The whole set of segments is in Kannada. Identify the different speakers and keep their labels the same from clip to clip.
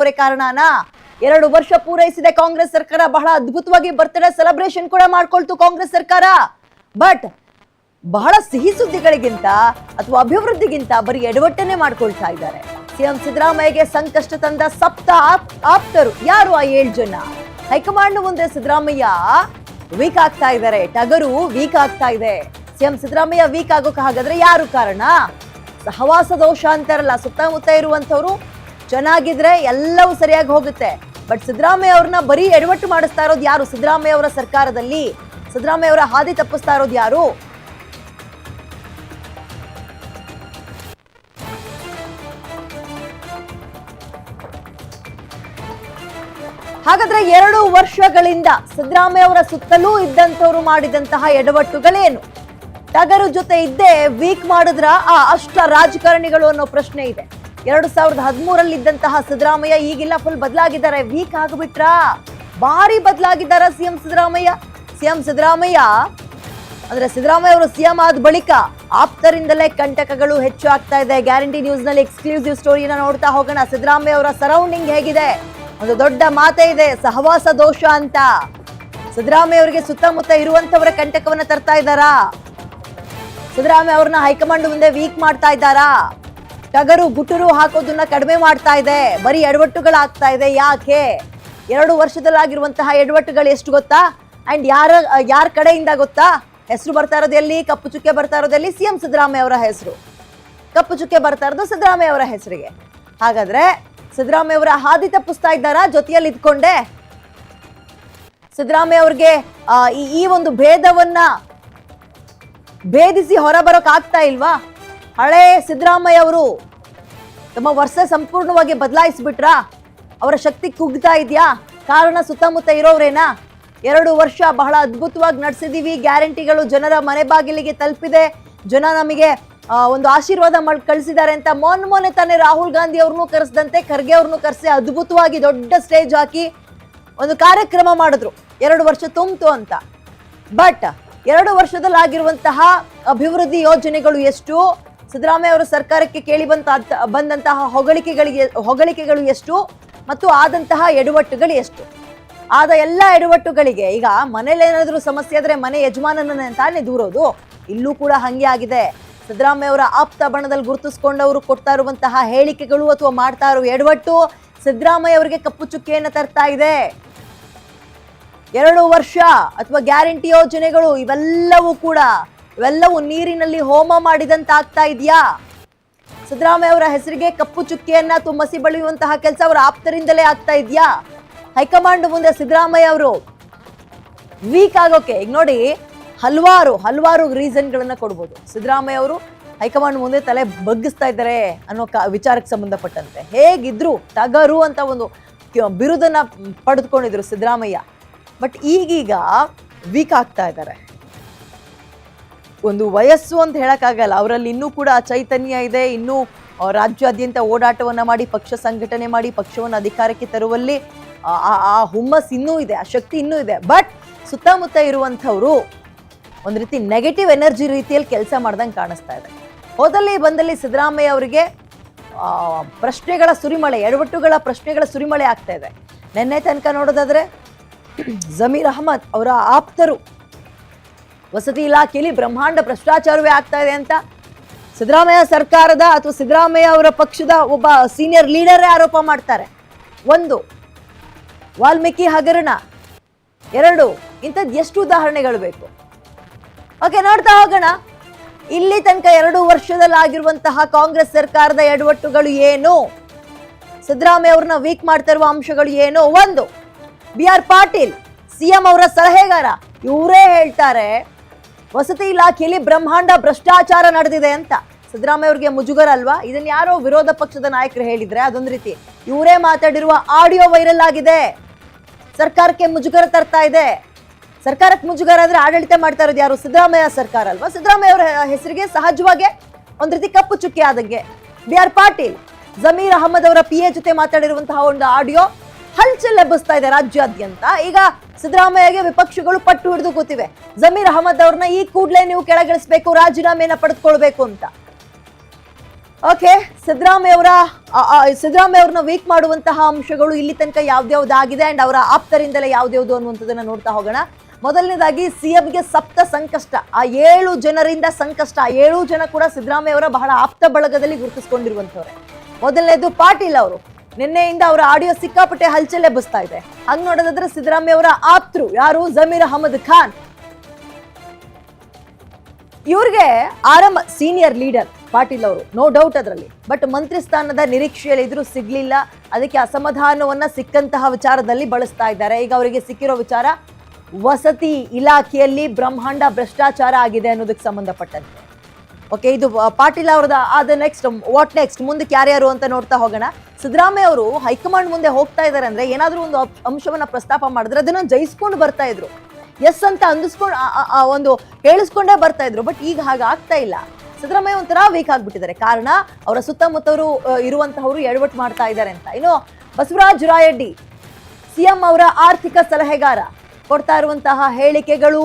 Speaker 1: ಅವರೇ ಕಾರಣನಾ? ಎರಡು ವರ್ಷ ಪೂರೈಸಿದೆ ಕಾಂಗ್ರೆಸ್ ಸರ್ಕಾರ ಬಹಳ ಅದ್ಭುತವಾಗಿ ಬರ್ತ್ಡೇ ಸೆಲೆಬ್ರೇಷನ್ ಕೂಡ ಮಾಡ್ಕೊಳ್ತು ಕಾಂಗ್ರೆಸ್ ಸರ್ಕಾರ. ಬಟ್ ಬಹಳ ಸಿಹಿ ಸುದ್ದಿಗಳಿಗಿಂತ ಅಥವಾ ಅಭಿವೃದ್ಧಿಗಿಂತ ಬರೀ ಎಡವಟ್ಟನೆ ಮಾಡ್ಕೊಳ್ತಾ ಇದ್ದಾರೆ. ಸಿಎಂ ಸಿದ್ದರಾಮಯ್ಯಗೆ ಸಂಕಷ್ಟ ತಂದ ಸಪ್ತ ಆಪ್ತರು ಯಾರು ಆ ಏಳು ಜನ? ಹೈಕಮಾಂಡ್ ಮುಂದೆ ಸಿದ್ದರಾಮಯ್ಯ ವೀಕ್ ಆಗ್ತಾ ಇದ್ದಾರೆ. ಟಗರು ವೀಕ್ ಆಗ್ತಾ ಇದೆ. ಸಿಎಂ ಸಿದ್ದರಾಮಯ್ಯ ವೀಕ್ ಆಗೋಕೆ ಹಾಗಾದ್ರೆ ಯಾರು ಕಾರಣ? ಸಹವಾಸ ದೋಷ ಅಂತಾರಲ್ಲ, ಸುತ್ತಮುತ್ತ ಇರುವಂತವ್ರು ಚೆನ್ನಾಗಿದ್ರೆ ಎಲ್ಲವೂ ಸರಿಯಾಗಿ ಹೋಗುತ್ತೆ. ಬಟ್ ಸಿದ್ದರಾಮಯ್ಯ ಅವ್ರನ್ನ ಬರೀ ಎಡವಟ್ಟು ಮಾಡಿಸ್ತಾ ಇರೋದು ಯಾರು? ಸಿದ್ದರಾಮಯ್ಯ ಅವರ ಸರ್ಕಾರದಲ್ಲಿ. ಸಿದ್ದರಾಮಯ್ಯ ಅವರ ಹಾದಿ ತಪ್ಪಿಸ್ತಾ ಇರೋದು ಯಾರು? ಹಾಗಾದ್ರೆ ಎರಡು ವರ್ಷಗಳಿಂದ ಸಿದ್ದರಾಮಯ್ಯ ಅವರ ಸುತ್ತಲೂ ಇದ್ದಂಥವ್ರು ಮಾಡಿದಂತಹ ಎಡವಟ್ಟುಗಳೇನು? ಟಗರು ಜೊತೆ ಇದ್ದೇ ವೀಕ್ ಮಾಡಿದ್ರ? ಆ ಅಷ್ಟ ರಾಜಕಾರಣಿಗಳು ಅನ್ನೋ ಪ್ರಶ್ನೆ ಇದೆ. ಎರಡು ಸಾವಿರದ ಹದಿಮೂರಲ್ಲಿ ಇದ್ದಂತಹ ಸಿದ್ದರಾಮಯ್ಯ ಈಗಿಲ್ಲ ಫುಲ್ ಬದಲಾಗಿದ್ದಾರೆ. ವೀಕ್ ಆಗಿಬಿಟ್ರಾ? ಭಾರಿ ಬದಲಾಗಿದ್ದಾರ ಸಿಎಂ ಸಿದ್ದರಾಮಯ್ಯ? ಸಿಎಂ ಸಿದ್ದರಾಮಯ್ಯ, ಅಂದ್ರೆ ಸಿದ್ದರಾಮಯ್ಯ ಅವರು ಸಿಎಂ ಆದ ಬಳಿಕ ಆಪ್ತರಿಂದಲೇ ಕಂಟಕಗಳು ಹೆಚ್ಚು ಆಗ್ತಾ ಇದೆ. ಗ್ಯಾರಂಟಿ ನ್ಯೂಸ್ನಲ್ಲಿ ಎಕ್ಸ್ಕ್ಲೂಸಿವ್ ಸ್ಟೋರಿನ ನೋಡ್ತಾ ಹೋಗೋಣ. ಸಿದ್ದರಾಮಯ್ಯ ಅವರ ಸರೌಂಡಿಂಗ್ ಹೇಗಿದೆ? ಒಂದು ದೊಡ್ಡ ಮಾತೇ ಇದೆ, ಸಹವಾಸ ದೋಷ ಅಂತ. ಸಿದ್ದರಾಮಯ್ಯ ಅವರಿಗೆ ಸುತ್ತಮುತ್ತ ಇರುವಂತವರ ಕಂಟಕವನ್ನ ತರ್ತಾ ಇದ್ದಾರಾ? ಸಿದ್ದರಾಮಯ್ಯ ಅವ್ರನ್ನ ಹೈಕಮಾಂಡ್ ಮುಂದೆ ವೀಕ್ ಮಾಡ್ತಾ ಇದ್ದಾರಾ? ಟಗರು ಗುಟುರು ಹಾಕೋದನ್ನ ಕಡಿಮೆ ಮಾಡ್ತಾ ಇದೆ. ಬರೀ ಎಡವಟ್ಟುಗಳಾಗ್ತಾ ಇದೆ. ಯಾಕೆ? ಎರಡು ವರ್ಷದಲ್ಲಾಗಿರುವಂತಹ ಎಡವಟ್ಟುಗಳು ಎಷ್ಟು ಗೊತ್ತಾ? ಅಂಡ್ ಯಾರ ಯಾರ ಕಡೆಯಿಂದ ಗೊತ್ತಾ? ಹೆಸರು ಬರ್ತಾ ಇರೋದು ಎಲ್ಲಿ? ಕಪ್ಪು ಚುಕ್ಕೆ ಬರ್ತಾ ಇರೋದು ಎಲ್ಲಿ? ಸಿಎಂ ಸಿದ್ದರಾಮಯ್ಯ ಅವರ ಹೆಸರು. ಕಪ್ಪು ಚುಕ್ಕೆ ಬರ್ತಾ ಇರೋದು ಸಿದ್ದರಾಮಯ್ಯ ಅವರ ಹೆಸರಿಗೆ. ಹಾಗಾದ್ರೆ ಸಿದ್ದರಾಮಯ್ಯ ಅವರ ಹಾದಿ ತಪ್ಪಿಸ್ತಾ ಇದ್ದಾರಾ ಜೊತೆಯಲ್ಲಿ ಇದ್ಕೊಂಡೆ. ಸಿದ್ದರಾಮಯ್ಯ ಅವ್ರಿಗೆ ಈ- ಒಂದು ಭೇದವನ್ನ ಭೇದಿಸಿ ಹೊರಬರೋಕ್ ಆಗ್ತಾ ಇಲ್ವಾ? ಹಳೇ ಸಿದ್ದರಾಮಯ್ಯ ಅವರು ತಮ್ಮ ವರ್ಷ ಸಂಪೂರ್ಣವಾಗಿ ಬದಲಾಯಿಸ್ಬಿಟ್ರಾ? ಅವರ ಶಕ್ತಿ ಕುಗ್ತಾ ಇದೆಯಾ? ಕಾರಣ ಸುತ್ತಮುತ್ತ ಇರೋರೇನಾ? ಎರಡು ವರ್ಷ ಬಹಳ ಅದ್ಭುತವಾಗಿ ನಡೆಸಿದೀವಿ. ಗ್ಯಾರಂಟಿಗಳು ಜನರ ಮನೆ ಬಾಗಿಲಿಗೆ ತಲುಪಿದೆ. ಜನ ನಮಗೆ ಒಂದು ಆಶೀರ್ವಾದ ಮಾಡಿ, ಕಳಿಸಿದ್ದಾರೆ ಅಂತ ಮೊನ್ನೆ ಮೊನ್ನೆ ತಾನೇ ರಾಹುಲ್ ಗಾಂಧಿ ಅವ್ರನ್ನೂ ಕರೆಸಿದಂತೆ, ಖರ್ಗೆ ಅವ್ರನ್ನೂ ಕರೆಸಿ ಅದ್ಭುತವಾಗಿ ದೊಡ್ಡ ಸ್ಟೇಜ್ ಹಾಕಿ ಒಂದು ಕಾರ್ಯಕ್ರಮ ಮಾಡಿದ್ರು. ಎರಡು ವರ್ಷ ತುಂಬಿತು ಅಂತ. ಬಟ್ ಎರಡು ವರ್ಷದಲ್ಲಿ ಆಗಿರುವಂತಹ ಅಭಿವೃದ್ಧಿ ಯೋಜನೆಗಳು ಎಷ್ಟು? ಸಿದ್ದರಾಮಯ್ಯ ಅವರ ಸರ್ಕಾರಕ್ಕೆ ಕೇಳಿ ಬಂತ ಬಂದಂತಹ ಹೊಗಳಿಕೆಗಳಿಗೆ ಹೊಗಳಿಕೆಗಳು ಎಷ್ಟು? ಮತ್ತು ಆದಂತಹ ಎಡವಟ್ಟುಗಳು ಎಷ್ಟು? ಆದ ಎಲ್ಲ ಎಡವಟ್ಟುಗಳಿಗೆ ಈಗ ಮನೇಲಿ ಏನಾದರೂ ಸಮಸ್ಯೆ ಆದರೆ ಮನೆ ಯಜಮಾನನ ತಾನೇ ದೂರೋದು. ಇಲ್ಲೂ ಕೂಡ ಹಂಗೆ ಆಗಿದೆ. ಸಿದ್ದರಾಮಯ್ಯ ಅವರ ಆಪ್ತ ಬಣದಲ್ಲಿ ಗುರುತಿಸ್ಕೊಂಡವರು ಕೊಡ್ತಾ ಇರುವಂತಹ ಹೇಳಿಕೆಗಳು ಅಥವಾ ಮಾಡ್ತಾ ಇರುವ ಎಡವಟ್ಟು ಸಿದ್ದರಾಮಯ್ಯ ಅವರಿಗೆ ಕಪ್ಪು ಚುಕ್ಕೆಯನ್ನು ತರ್ತಾ ಇದೆ. ಎರಡು ವರ್ಷ ಅಥವಾ ಗ್ಯಾರಂಟಿ ಯೋಜನೆಗಳು ಇವೆಲ್ಲವೂ ಕೂಡ ಇವೆಲ್ಲವೂ ನೀರಿನಲ್ಲಿ ಹೋಮ ಮಾಡಿದಂತಾಗ್ತಾ ಇದೆಯಾ? ಸಿದ್ದರಾಮಯ್ಯ ಅವರ ಹೆಸರಿಗೆ ಕಪ್ಪು ಚುಕ್ಕಿಯನ್ನ ತುಂಬಸಿ ಬಳಿಯುವಂತಹ ಕೆಲಸ ಅವರ ಆಪ್ತರಿಂದಲೇ ಆಗ್ತಾ ಇದೆಯಾ? ಹೈಕಮಾಂಡ್ ಮುಂದೆ ಸಿದ್ದರಾಮಯ್ಯ ಅವರು ವೀಕ್ ಆಗೋಕೆ, ಈಗ ನೋಡಿ, ಹಲವಾರು ಹಲವಾರು ರೀಸನ್ಗಳನ್ನ ಕೊಡ್ಬೋದು. ಸಿದ್ದರಾಮಯ್ಯ ಅವರು ಹೈಕಮಾಂಡ್ ಮುಂದೆ ತಲೆ ಬಗ್ಗಿಸ್ತಾ ಇದ್ದಾರೆ ಅನ್ನೋ ಕ, ವಿಚಾರಕ್ಕೆ ಸಂಬಂಧಪಟ್ಟಂತೆ. ಹೇಗಿದ್ರು ತಗರು ಅಂತ ಒಂದು ಬಿರುದನ್ನ ಪಡೆದುಕೊಂಡಿದ್ರು ಸಿದ್ದರಾಮಯ್ಯ. ಬಟ್ ಈಗೀಗ ವೀಕ್ ಆಗ್ತಾ ಇದ್ದಾರೆ. ಒಂದು ವಯಸ್ಸು ಅಂತ ಹೇಳೋಕ್ಕಾಗಲ್ಲ. ಅವರಲ್ಲಿ ಇನ್ನೂ ಕೂಡ ಆ ಚೈತನ್ಯ ಇದೆ. ಇನ್ನೂ ರಾಜ್ಯಾದ್ಯಂತ ಓಡಾಟವನ್ನ ಮಾಡಿ, ಪಕ್ಷ ಸಂಘಟನೆ ಮಾಡಿ, ಪಕ್ಷವನ್ನು ಅಧಿಕಾರಕ್ಕೆ ತರುವಲ್ಲಿ, ಆ- ಹುಮ್ಮಸ್ ಇನ್ನೂ ಇದೆ, ಆ ಶಕ್ತಿ ಇನ್ನೂ ಇದೆ. ಬಟ್ ಸುತ್ತಮುತ್ತ ಇರುವಂಥವರು ಒಂದು ರೀತಿ ನೆಗೆಟಿವ್ ಎನರ್ಜಿ ರೀತಿಯಲ್ಲಿ ಕೆಲಸ ಮಾಡ್ದಂಗೆ ಕಾಣಿಸ್ತಾ ಇದೆ. ಹೋದಲ್ಲಿ ಬಂದಲ್ಲಿ ಸಿದ್ದರಾಮಯ್ಯ ಅವರಿಗೆ ಪ್ರಶ್ನೆಗಳ ಸುರಿಮಳೆ, ಎಡವಟ್ಟುಗಳ ಪ್ರಶ್ನೆಗಳ ಸುರಿಮಳೆ ಆಗ್ತಾ ಇದೆ. ನಿನ್ನೆ ತನಕ ನೋಡೋದಾದ್ರೆ, ಜಮೀರ್ ಅಹಮದ್ ಅವರ ಆಪ್ತರು ವಸತಿ ಇಲಾಖೆಯಲ್ಲಿ ಬ್ರಹ್ಮಾಂಡ ಭ್ರಷ್ಟಾಚಾರವೇ ಆಗ್ತಾ ಇದೆ ಅಂತ ಸಿದ್ದರಾಮಯ್ಯ ಸರ್ಕಾರದ ಅಥವಾ ಸಿದ್ದರಾಮಯ್ಯ ಅವರ ಪಕ್ಷದ ಒಬ್ಬ ಸೀನಿಯರ್ ಲೀಡರೇ ಆರೋಪ ಮಾಡ್ತಾರೆ. ಒಂದು, ವಾಲ್ಮೀಕಿ ಹಗರಣ. ಎರಡು, ಇಂಥದ್ದು ಎಷ್ಟು ಉದಾಹರಣೆಗಳು ಬೇಕು? ಓಕೆ ನೋಡ್ತಾ ಹೋಗೋಣ. ಇಲ್ಲಿ ತನಕ ಎರಡು ವರ್ಷದಲ್ಲಿ ಆಗಿರುವಂತಹ ಕಾಂಗ್ರೆಸ್ ಸರ್ಕಾರದ ಎಡವಟ್ಟುಗಳು ಏನು? ಸಿದ್ದರಾಮಯ್ಯ ಅವ್ರನ್ನ ವೀಕ್ ಮಾಡ್ತಾ ಇರುವ ಅಂಶಗಳು ಏನು? ಒಂದು, ಬಿ ಆರ್ ಪಾಟೀಲ್ ಸಿಎಂ ಅವರ ಸಲಹೆಗಾರ. ಇವರೇ ಹೇಳ್ತಾರೆ ವಸತಿ ಇಲಾಖೆಯಲ್ಲಿ ಬ್ರಹ್ಮಾಂಡ ಭ್ರಷ್ಟಾಚಾರ ನಡೆದಿದೆ ಅಂತ. ಸಿದ್ದರಾಮಯ್ಯ ಅವ್ರಿಗೆ ಮುಜುಗರ ಅಲ್ವಾ ಇದನ್ನ ಯಾರೋ ವಿರೋಧ ಪಕ್ಷದ ನಾಯಕರು ಹೇಳಿದ್ರೆ ಅದೊಂದು ರೀತಿ. ಇವರೇ ಮಾತಾಡಿರುವ ಆಡಿಯೋ ವೈರಲ್ ಆಗಿದೆ. ಸರ್ಕಾರಕ್ಕೆ ಮುಜುಗರ ತರ್ತಾ ಇದೆ. ಸರ್ಕಾರಕ್ಕೆ ಮುಜುಗರ ಆದ್ರೆ ಆಡಳಿತ ಮಾಡ್ತಾ ಇರೋದು ಯಾರು? ಸಿದ್ದರಾಮಯ್ಯ ಸರ್ಕಾರ ಅಲ್ವಾ? ಸಿದ್ದರಾಮಯ್ಯ ಅವರ ಹೆಸರಿಗೆ ಸಹಜವಾಗಿ ಒಂದ್ ರೀತಿ ಕಪ್ಪು ಚುಕ್ಕಿ ಆದಂಗೆ. ಬಿ ಆರ್ ಪಾಟೀಲ್, ಜಮೀರ್ ಅಹಮದ್ ಅವರ ಪಿ ಎ ಜೊತೆ ಮಾತಾಡಿರುವಂತಹ ಒಂದು ಆಡಿಯೋ ಹಲ್ಚಲ್ ಎಬ್ಬಿಸ್ತಾ ಇದೆ ರಾಜ್ಯಾದ್ಯಂತ. ಈಗ ಸಿದ್ದರಾಮಯ್ಯಗೆ ವಿಪಕ್ಷಗಳು ಪಟ್ಟು ಹಿಡಿದು ಕೂತಿವೆ. ಜಮೀರ್ ಅಹಮದ್ ಅವ್ರನ್ನ ಈ ಕೂಡಲೇ ನೀವು ಕೆಳಗಿಳಿಸ್ಬೇಕು, ರಾಜೀನಾಮೆಯನ್ನ ಪಡೆದುಕೊಳ್ಬೇಕು ಅಂತ. ಓಕೆ ಸಿದ್ದರಾಮಯ್ಯ ಅವರ ಸಿದ್ದರಾಮಯ್ಯ ಅವ್ರನ್ನ ವೀಕ್ ಮಾಡುವಂತಹ ಅಂಶಗಳು ಇಲ್ಲಿ ತನಕ ಯಾವ್ದ್ಯಾವ್ದಾಗಿದೆ ಅಂಡ್ ಅವರ ಆಪ್ತರಿಂದಲೇ ಯಾವ್ದ್ಯಾವ್ದು ಅನ್ನುವಂಥದ್ದನ್ನ ನೋಡ್ತಾ ಹೋಗೋಣ. ಮೊದಲನೇದಾಗಿ ಸಿಎಂಗೆ ಸಪ್ತ ಸಂಕಷ್ಟ. ಆ ಏಳು ಜನರಿಂದ ಸಂಕಷ್ಟ. ಆ ಏಳು ಜನ ಕೂಡ ಸಿದ್ದರಾಮಯ್ಯ ಅವರ ಬಹಳ ಆಪ್ತ ಬಳಗದಲ್ಲಿ ಗುರುತಿಸಿಕೊಂಡಿರುವಂಥವ್ರೆ. ಮೊದಲನೇದು ಪಾಟೀಲ್ ಅವರು. ನಿನ್ನೆಯಿಂದ ಅವರ ಆಡಿಯೋ ಸಿಕ್ಕಾಪಟ್ಟೆ ಎಬ್ಬಿಸ್ತಾ ಇದೆ. ಹಂಗ್ ನೋಡೋದಾದ್ರೆ ಸಿದ್ದರಾಮಯ್ಯ ಅವರ ಆಪ್ತರು ಯಾರು? ಜಮೀರ್ ಅಹಮದ್ ಖಾನ್. ಇವ್ರಿಗೆ ಆರಂಭ ಸೀನಿಯರ್ ಲೀಡರ್ ಪಾಟೀಲ್ ಅವರು ನೋ ಡೌಟ್ ಅದರಲ್ಲಿ. ಬಟ್ ಮಂತ್ರಿ ಸ್ಥಾನದ ನಿರೀಕ್ಷೆಯಲ್ಲಿ ಇದ್ರು ಸಿಗ್ಲಿಲ್ಲ. ಅದಕ್ಕೆ ಅಸಮಾಧಾನವನ್ನ ಸಿಕ್ಕಂತಹ ವಿಚಾರದಲ್ಲಿ ಬಳಸ್ತಾ ಇದ್ದಾರೆ. ಈಗ ಅವರಿಗೆ ಸಿಕ್ಕಿರೋ ವಿಚಾರ ವಸತಿ ಇಲಾಖೆಯಲ್ಲಿ ಬ್ರಹ್ಮಾಂಡ ಭ್ರಷ್ಟಾಚಾರ ಆಗಿದೆ ಅನ್ನೋದಕ್ಕೆ ಸಂಬಂಧಪಟ್ಟಂತೆ. ಓಕೆ ಇದು ಪಾಟೀಲ್ ಅವ್ರದ ಆದ ನೆಕ್ಸ್ಟ್ ವಾಟ್ ನೆಕ್ಸ್ಟ್ ಮುಂದಕ್ಕೆ ಯಾರ್ಯಾರು ಅಂತ ನೋಡ್ತಾ ಹೋಗೋಣ. ಸಿದ್ದರಾಮಯ್ಯ ಅವರು ಹೈಕಮಾಂಡ್ ಮುಂದೆ ಹೋಗ್ತಾ ಇದ್ದಾರೆ ಅಂದ್ರೆ ಏನಾದರೂ ಒಂದು ಅಂಶವನ್ನು ಪ್ರಸ್ತಾಪ ಮಾಡಿದ್ರೆ ಅದನ್ನ ಜಯಿಸ್ಕೊಂಡು ಬರ್ತಾ ಇದ್ರು. ಎಸ್ ಅಂತ ಅಂದಿಸ್ಕೊಂಡು ಒಂದು ಹೇಳಿಸ್ಕೊಂಡೇ ಬರ್ತಾ ಇದ್ರು ಬಟ್ ಈಗ ಹಾಗೆ ಆಗ್ತಾ ಇಲ್ಲ. ಸಿದ್ದರಾಮಯ್ಯ ಒಂಥರ ವೀಕ್ ಆಗಿಬಿಟ್ಟಿದ್ದಾರೆ. ಕಾರಣ ಅವರ ಸುತ್ತಮುತ್ತವರು ಇರುವಂತಹವರು ಎಡವಟ್ಟು ಮಾಡ್ತಾ ಇದ್ದಾರೆ ಅಂತ. ಇನ್ನು ಬಸವರಾಜ್ ರಾಯಡ್ಡಿ ಸಿಎಂ ಅವರ ಆರ್ಥಿಕ ಸಲಹೆಗಾರ, ಕೊಡ್ತಾ ಇರುವಂತಹ ಹೇಳಿಕೆಗಳು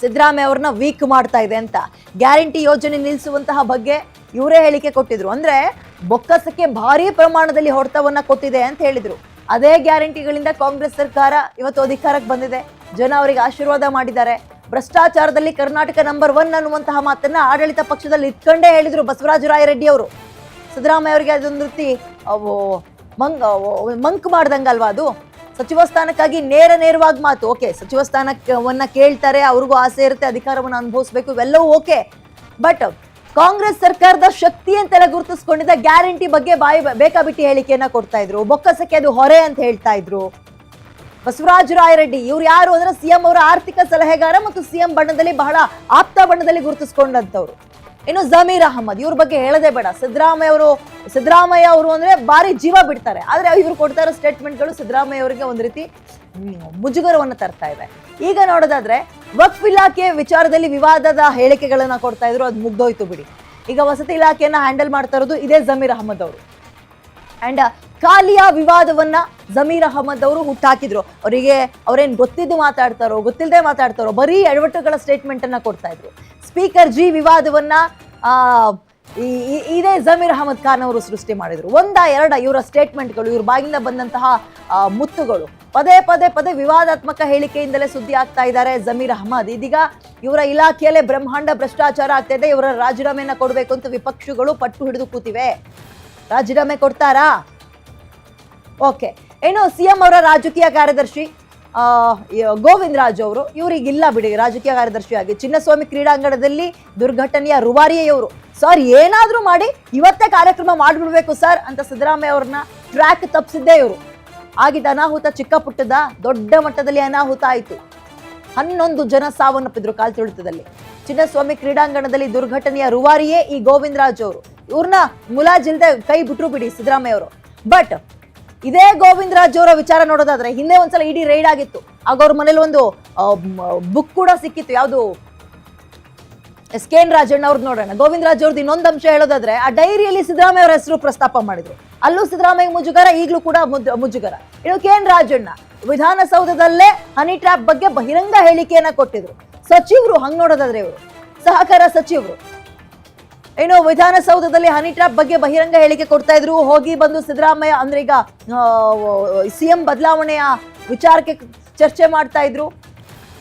Speaker 1: ಸಿದ್ದರಾಮಯ್ಯ ಅವ್ರನ್ನ ವೀಕ್ ಮಾಡ್ತಾ ಇದೆ ಅಂತ. ಗ್ಯಾರಂಟಿ ಯೋಜನೆ ನಿಲ್ಲಿಸುವಂತಹ ಬಗ್ಗೆ ಇವರೇ ಹೇಳಿಕೆ ಕೊಟ್ಟಿದ್ರು. ಅಂದ್ರೆ ಬೊಕ್ಕಸಕ್ಕೆ ಭಾರಿ ಪ್ರಮಾಣದಲ್ಲಿ ಹೊಡೆತವನ್ನ ಕೊಟ್ಟಿದೆ ಅಂತ ಹೇಳಿದ್ರು. ಅದೇ ಗ್ಯಾರಂಟಿಗಳಿಂದ ಕಾಂಗ್ರೆಸ್ ಸರ್ಕಾರ ಇವತ್ತು ಅಧಿಕಾರಕ್ಕೆ ಬಂದಿದೆ. ಜನ ಅವರಿಗೆ ಆಶೀರ್ವಾದ ಮಾಡಿದ್ದಾರೆ. ಭ್ರಷ್ಟಾಚಾರದಲ್ಲಿ ಕರ್ನಾಟಕ ನಂಬರ್ ಒನ್ ಅನ್ನುವಂತಹ ಮಾತನ್ನ ಆಡಳಿತ ಪಕ್ಷದಲ್ಲಿ ಇಟ್ಕೊಂಡೇ ಹೇಳಿದ್ರು ಬಸವರಾಜ ರಾಯರೆಡ್ಡಿ ಅವರು. ಸಿದ್ದರಾಮಯ್ಯ ಅವರಿಗೆ ಅದೊಂದು ರೀತಿ ಮಂಕ್ ಮಂಕ್ ಮಾಡ್ದಂಗಲ್ವಾ ಅದು? ಸಚಿವ ಸ್ಥಾನಕ್ಕಾಗಿ ನೇರ ನೇರವಾಗಿ ಮಾತು. ಓಕೆ, ಸಚಿವ ಸ್ಥಾನವನ್ನ ಕೇಳ್ತಾರೆ, ಅವ್ರಿಗೂ ಆಸೆ ಇರುತ್ತೆ, ಅಧಿಕಾರವನ್ನು ಅನುಭವಿಸಬೇಕು, ಇವೆಲ್ಲವೂ ಓಕೆ. ಬಟ್ ಕಾಂಗ್ರೆಸ್ ಸರ್ಕಾರದ ಶಕ್ತಿ ಅಂತೆಲ್ಲ ಗುರುತಿಸ್ಕೊಂಡಿದ್ದ ಗ್ಯಾರಂಟಿ ಬಗ್ಗೆ ಬಾಯಿ ಬೇಕಾಬಿಟ್ಟಿ ಹೇಳಿಕೆಯನ್ನ ಕೊಡ್ತಾ ಇದ್ರು. ಬೊಕ್ಕಸಕ್ಕೆ ಅದು ಹೊರೆ ಅಂತ ಹೇಳ್ತಾ ಇದ್ರು. ಬಸವರಾಜ ರಾಯರೆಡ್ಡಿ, ಇವ್ರು ಯಾರು ಅಂದ್ರೆ ಸಿಎಂ ಅವರ ಆರ್ಥಿಕ ಸಲಹೆಗಾರ ಮತ್ತು ಸಿಎಂ ಬಣ್ಣದಲ್ಲಿ ಬಹಳ ಆಪ್ತ ಬಣ್ಣದಲ್ಲಿ ಗುರುತಿಸ್ಕೊಂಡಂತವ್ರು ಇನ್ನು ಜಮೀರ್ ಅಹಮದ್, ಇವ್ರ ಬಗ್ಗೆ ಹೇಳದೆ ಬೇಡ. ಸಿದ್ದರಾಮಯ್ಯ ಅವರು ಸಿದ್ದರಾಮಯ್ಯ ಅವರು ಅಂದ್ರೆ ಬಾರಿ ಜೀವ ಬಿಡ್ತಾರೆ. ಆದ್ರೆ ಇವ್ರು ಕೊಡ್ತಾ ಇರೋ ಸ್ಟೇಟ್ಮೆಂಟ್ಗಳು ಸಿದ್ದರಾಮಯ್ಯ ಅವರಿಗೆ ಒಂದ್ ರೀತಿ ಮುಜುಗರವನ್ನು ಮುಜುಗರವನ್ನ ತರ್ತಾ ಇದೆ. ಈಗ ನೋಡೋದಾದ್ರೆ, ವಕ್ಫ್ ಇಲಾಖೆ ವಿಚಾರದಲ್ಲಿ ವಿವಾದದ ಹೇಳಿಕೆಗಳನ್ನ ಕೊಡ್ತಾ ಇದ್ರು, ಅದು ಮುಗ್ದೋಯ್ತು ಬಿಡಿ. ಈಗ ವಸತಿ ಇಲಾಖೆಯನ್ನ ಹ್ಯಾಂಡಲ್ ಮಾಡ್ತಾ ಇರೋದು ಇದೇ ಜಮೀರ್ ಅಹಮದ್ ಅವರು. ಅಂಡ್ ಕಾಲಿಯ ವಿವಾದವನ್ನ ಜಮೀರ್ ಅಹಮದ್ ಅವರು ಹುಟ್ಟಾಕಿದ್ರು. ಅವರಿಗೆ ಅವ್ರೇನ್ ಗೊತ್ತಿದ್ದು ಮಾತಾಡ್ತಾರೋ ಗೊತ್ತಿಲ್ಲದೆ ಮಾತಾಡ್ತಾರೋ ಬರೀ ಎಡವಟ್ಟುಗಳ ಸ್ಟೇಟ್ಮೆಂಟ್ ಅನ್ನ ಕೊಡ್ತಾ ಇದ್ರು. ಸ್ಪೀಕರ್ ಜಿ ವಿವಾದವನ್ನ ಆ, ಇದೇ ಜಮೀರ್ ಅಹಮದ್ ಖಾನ್ ಅವರು ಸೃಷ್ಟಿ ಮಾಡಿದ್ರು. ಒಂದ ಎರಡ ಇವರ ಸ್ಟೇಟ್ಮೆಂಟ್ಗಳು ಇವ್ರ ಬಾಗಿಲಿಂದ ಬಂದಂತಹ ಮುತ್ತುಗಳು. ಪದೇ ಪದೇ ಪದೇ ವಿವಾದಾತ್ಮಕ ಹೇಳಿಕೆಯಿಂದಲೇ ಸುದ್ದಿ ಆಗ್ತಾ ಇದ್ದಾರೆ ಜಮೀರ್ ಅಹಮದ್. ಇದೀಗ ಇವರ ಇಲಾಖೆಯಲ್ಲೇ ಬ್ರಹ್ಮಾಂಡ ಭ್ರಷ್ಟಾಚಾರ ಆಗ್ತಾ ಇದೆ ಇವರ ರಾಜೀನಾಮೆಯನ್ನ ಕೊಡಬೇಕು ಅಂತ ವಿಪಕ್ಷಗಳು ಪಟ್ಟು ಹಿಡಿದು ಕೂತಿವೆ. ರಾಜೀನಾಮೆ ಕೊಡ್ತಾರಾ? ಓಕೆ. ಏನು ಸಿಎಂ ಅವರ ರಾಜಕೀಯ ಕಾರ್ಯದರ್ಶಿ ಗೋವಿಂದ ರಾಜ್ ಅವರು, ಇವ್ರಿಗೆ ಇಲ್ಲ ಬಿಡಿ, ರಾಜಕೀಯ ಕಾರ್ಯದರ್ಶಿಯಾಗಿ. ಚಿನ್ನಸ್ವಾಮಿ ಕ್ರೀಡಾಂಗಣದಲ್ಲಿ ದುರ್ಘಟನೆಯ ರುವಾರಿಯೇ ಇವರು ಸರ್, ಏನಾದರೂ ಮಾಡಿ, ಇವತ್ತೇ ಕಾರ್ಯಕ್ರಮ ಮಾಡಿಬಿಡ್ಬೇಕು ಸರ್ ಅಂತ ಸಿದ್ದರಾಮಯ್ಯ ಅವ್ರನ್ನ ಟ್ರ್ಯಾಕ್ ತಪ್ಪಿಸಿದ್ದೇ ಇವರು. ಆಗಿದ್ದ ಅನಾಹುತ ಚಿಕ್ಕ ಪುಟ್ಟದ ದೊಡ್ಡ ಮಟ್ಟದಲ್ಲಿ ಅನಾಹುತ ಆಯಿತು. ಹನ್ನೊಂದು ಜನ ಸಾವನ್ನಪ್ಪಿದ್ರು ಕಾಲು ತುಳಿತದಲ್ಲಿ. ಚಿನ್ನಸ್ವಾಮಿ ಕ್ರೀಡಾಂಗಣದಲ್ಲಿ ದುರ್ಘಟನೆಯ ರುವಾರಿಯೇ ಈ ಗೋವಿಂದರಾಜ್ ಅವರು. ಇವ್ರನ್ನ ಮುಲಾಜಿಲ್ದೆ ಕೈ ಬಿಟ್ರು ಬಿಡಿ ಸಿದ್ದರಾಮಯ್ಯ ಅವರು. ಬಟ್ ಇದೇ ಗೋವಿಂದ ರಾಜ್ ಅವರ ವಿಚಾರ ನೋಡೋದಾದ್ರೆ, ಹಿಂದೆ ಒಂದ್ಸಲ ಇಡೀ ರೈಡ್ ಆಗಿತ್ತು. ಆಗ ಅವ್ರ ಮನೇಲಿ ಒಂದು ಬುಕ್ ಕೂಡ ಸಿಕ್ಕಿತ್ತು. ಯಾವುದು? ಎಸ್ ಕೆ ಎನ್ ರಾಜಣ್ಣ ಅವ್ರದ್ದು ನೋಡೋಣ. ಗೋವಿಂದ ರಾಜ್ ಅವ್ರದ್ದು ಇನ್ನೊಂದು ಅಂಶ ಹೇಳೋದಾದ್ರೆ, ಆ ಡೈರಿಯಲ್ಲಿ ಸಿದ್ದರಾಮಯ್ಯ ಅವರ ಹೆಸರು ಪ್ರಸ್ತಾಪ ಮಾಡಿದ್ರು. ಅಲ್ಲೂ ಸಿದ್ದರಾಮಯ್ಯ ಮುಜುಗರ, ಈಗಲೂ ಕೂಡ ಮುಜುಗರ. ಇನ್ನು ಕೆ ಎನ್ ರಾಜಣ್ಣ ವಿಧಾನಸೌಧದಲ್ಲೇ ಹನಿ ಟ್ರ್ಯಾಪ್ ಬಗ್ಗೆ ಬಹಿರಂಗ ಹೇಳಿಕೆಯನ್ನ ಕೊಟ್ಟಿದ್ರು. ಸಚಿವರು ಹಂಗ್ ನೋಡೋದಾದ್ರೆ ಇವರು? ಸಹಕಾರ ಸಚಿವರು. ಏನು ವಿಧಾನಸೌಧದಲ್ಲಿ ಹನಿ ಟ್ರಾಪ್ ಬಗ್ಗೆ ಬಹಿರಂಗ ಹೇಳಿಕೆ ಕೊಡ್ತಾ ಇದ್ರು. ಹೋಗಿ ಬಂದು ಸಿದ್ದರಾಮಯ್ಯ ಅಂದ್ರೆ ಈಗ ಸಿಎಂ ಬದಲಾವಣೆಯ ವಿಚಾರಕ್ಕೆ ಚರ್ಚೆ ಮಾಡ್ತಾ ಇದ್ರು.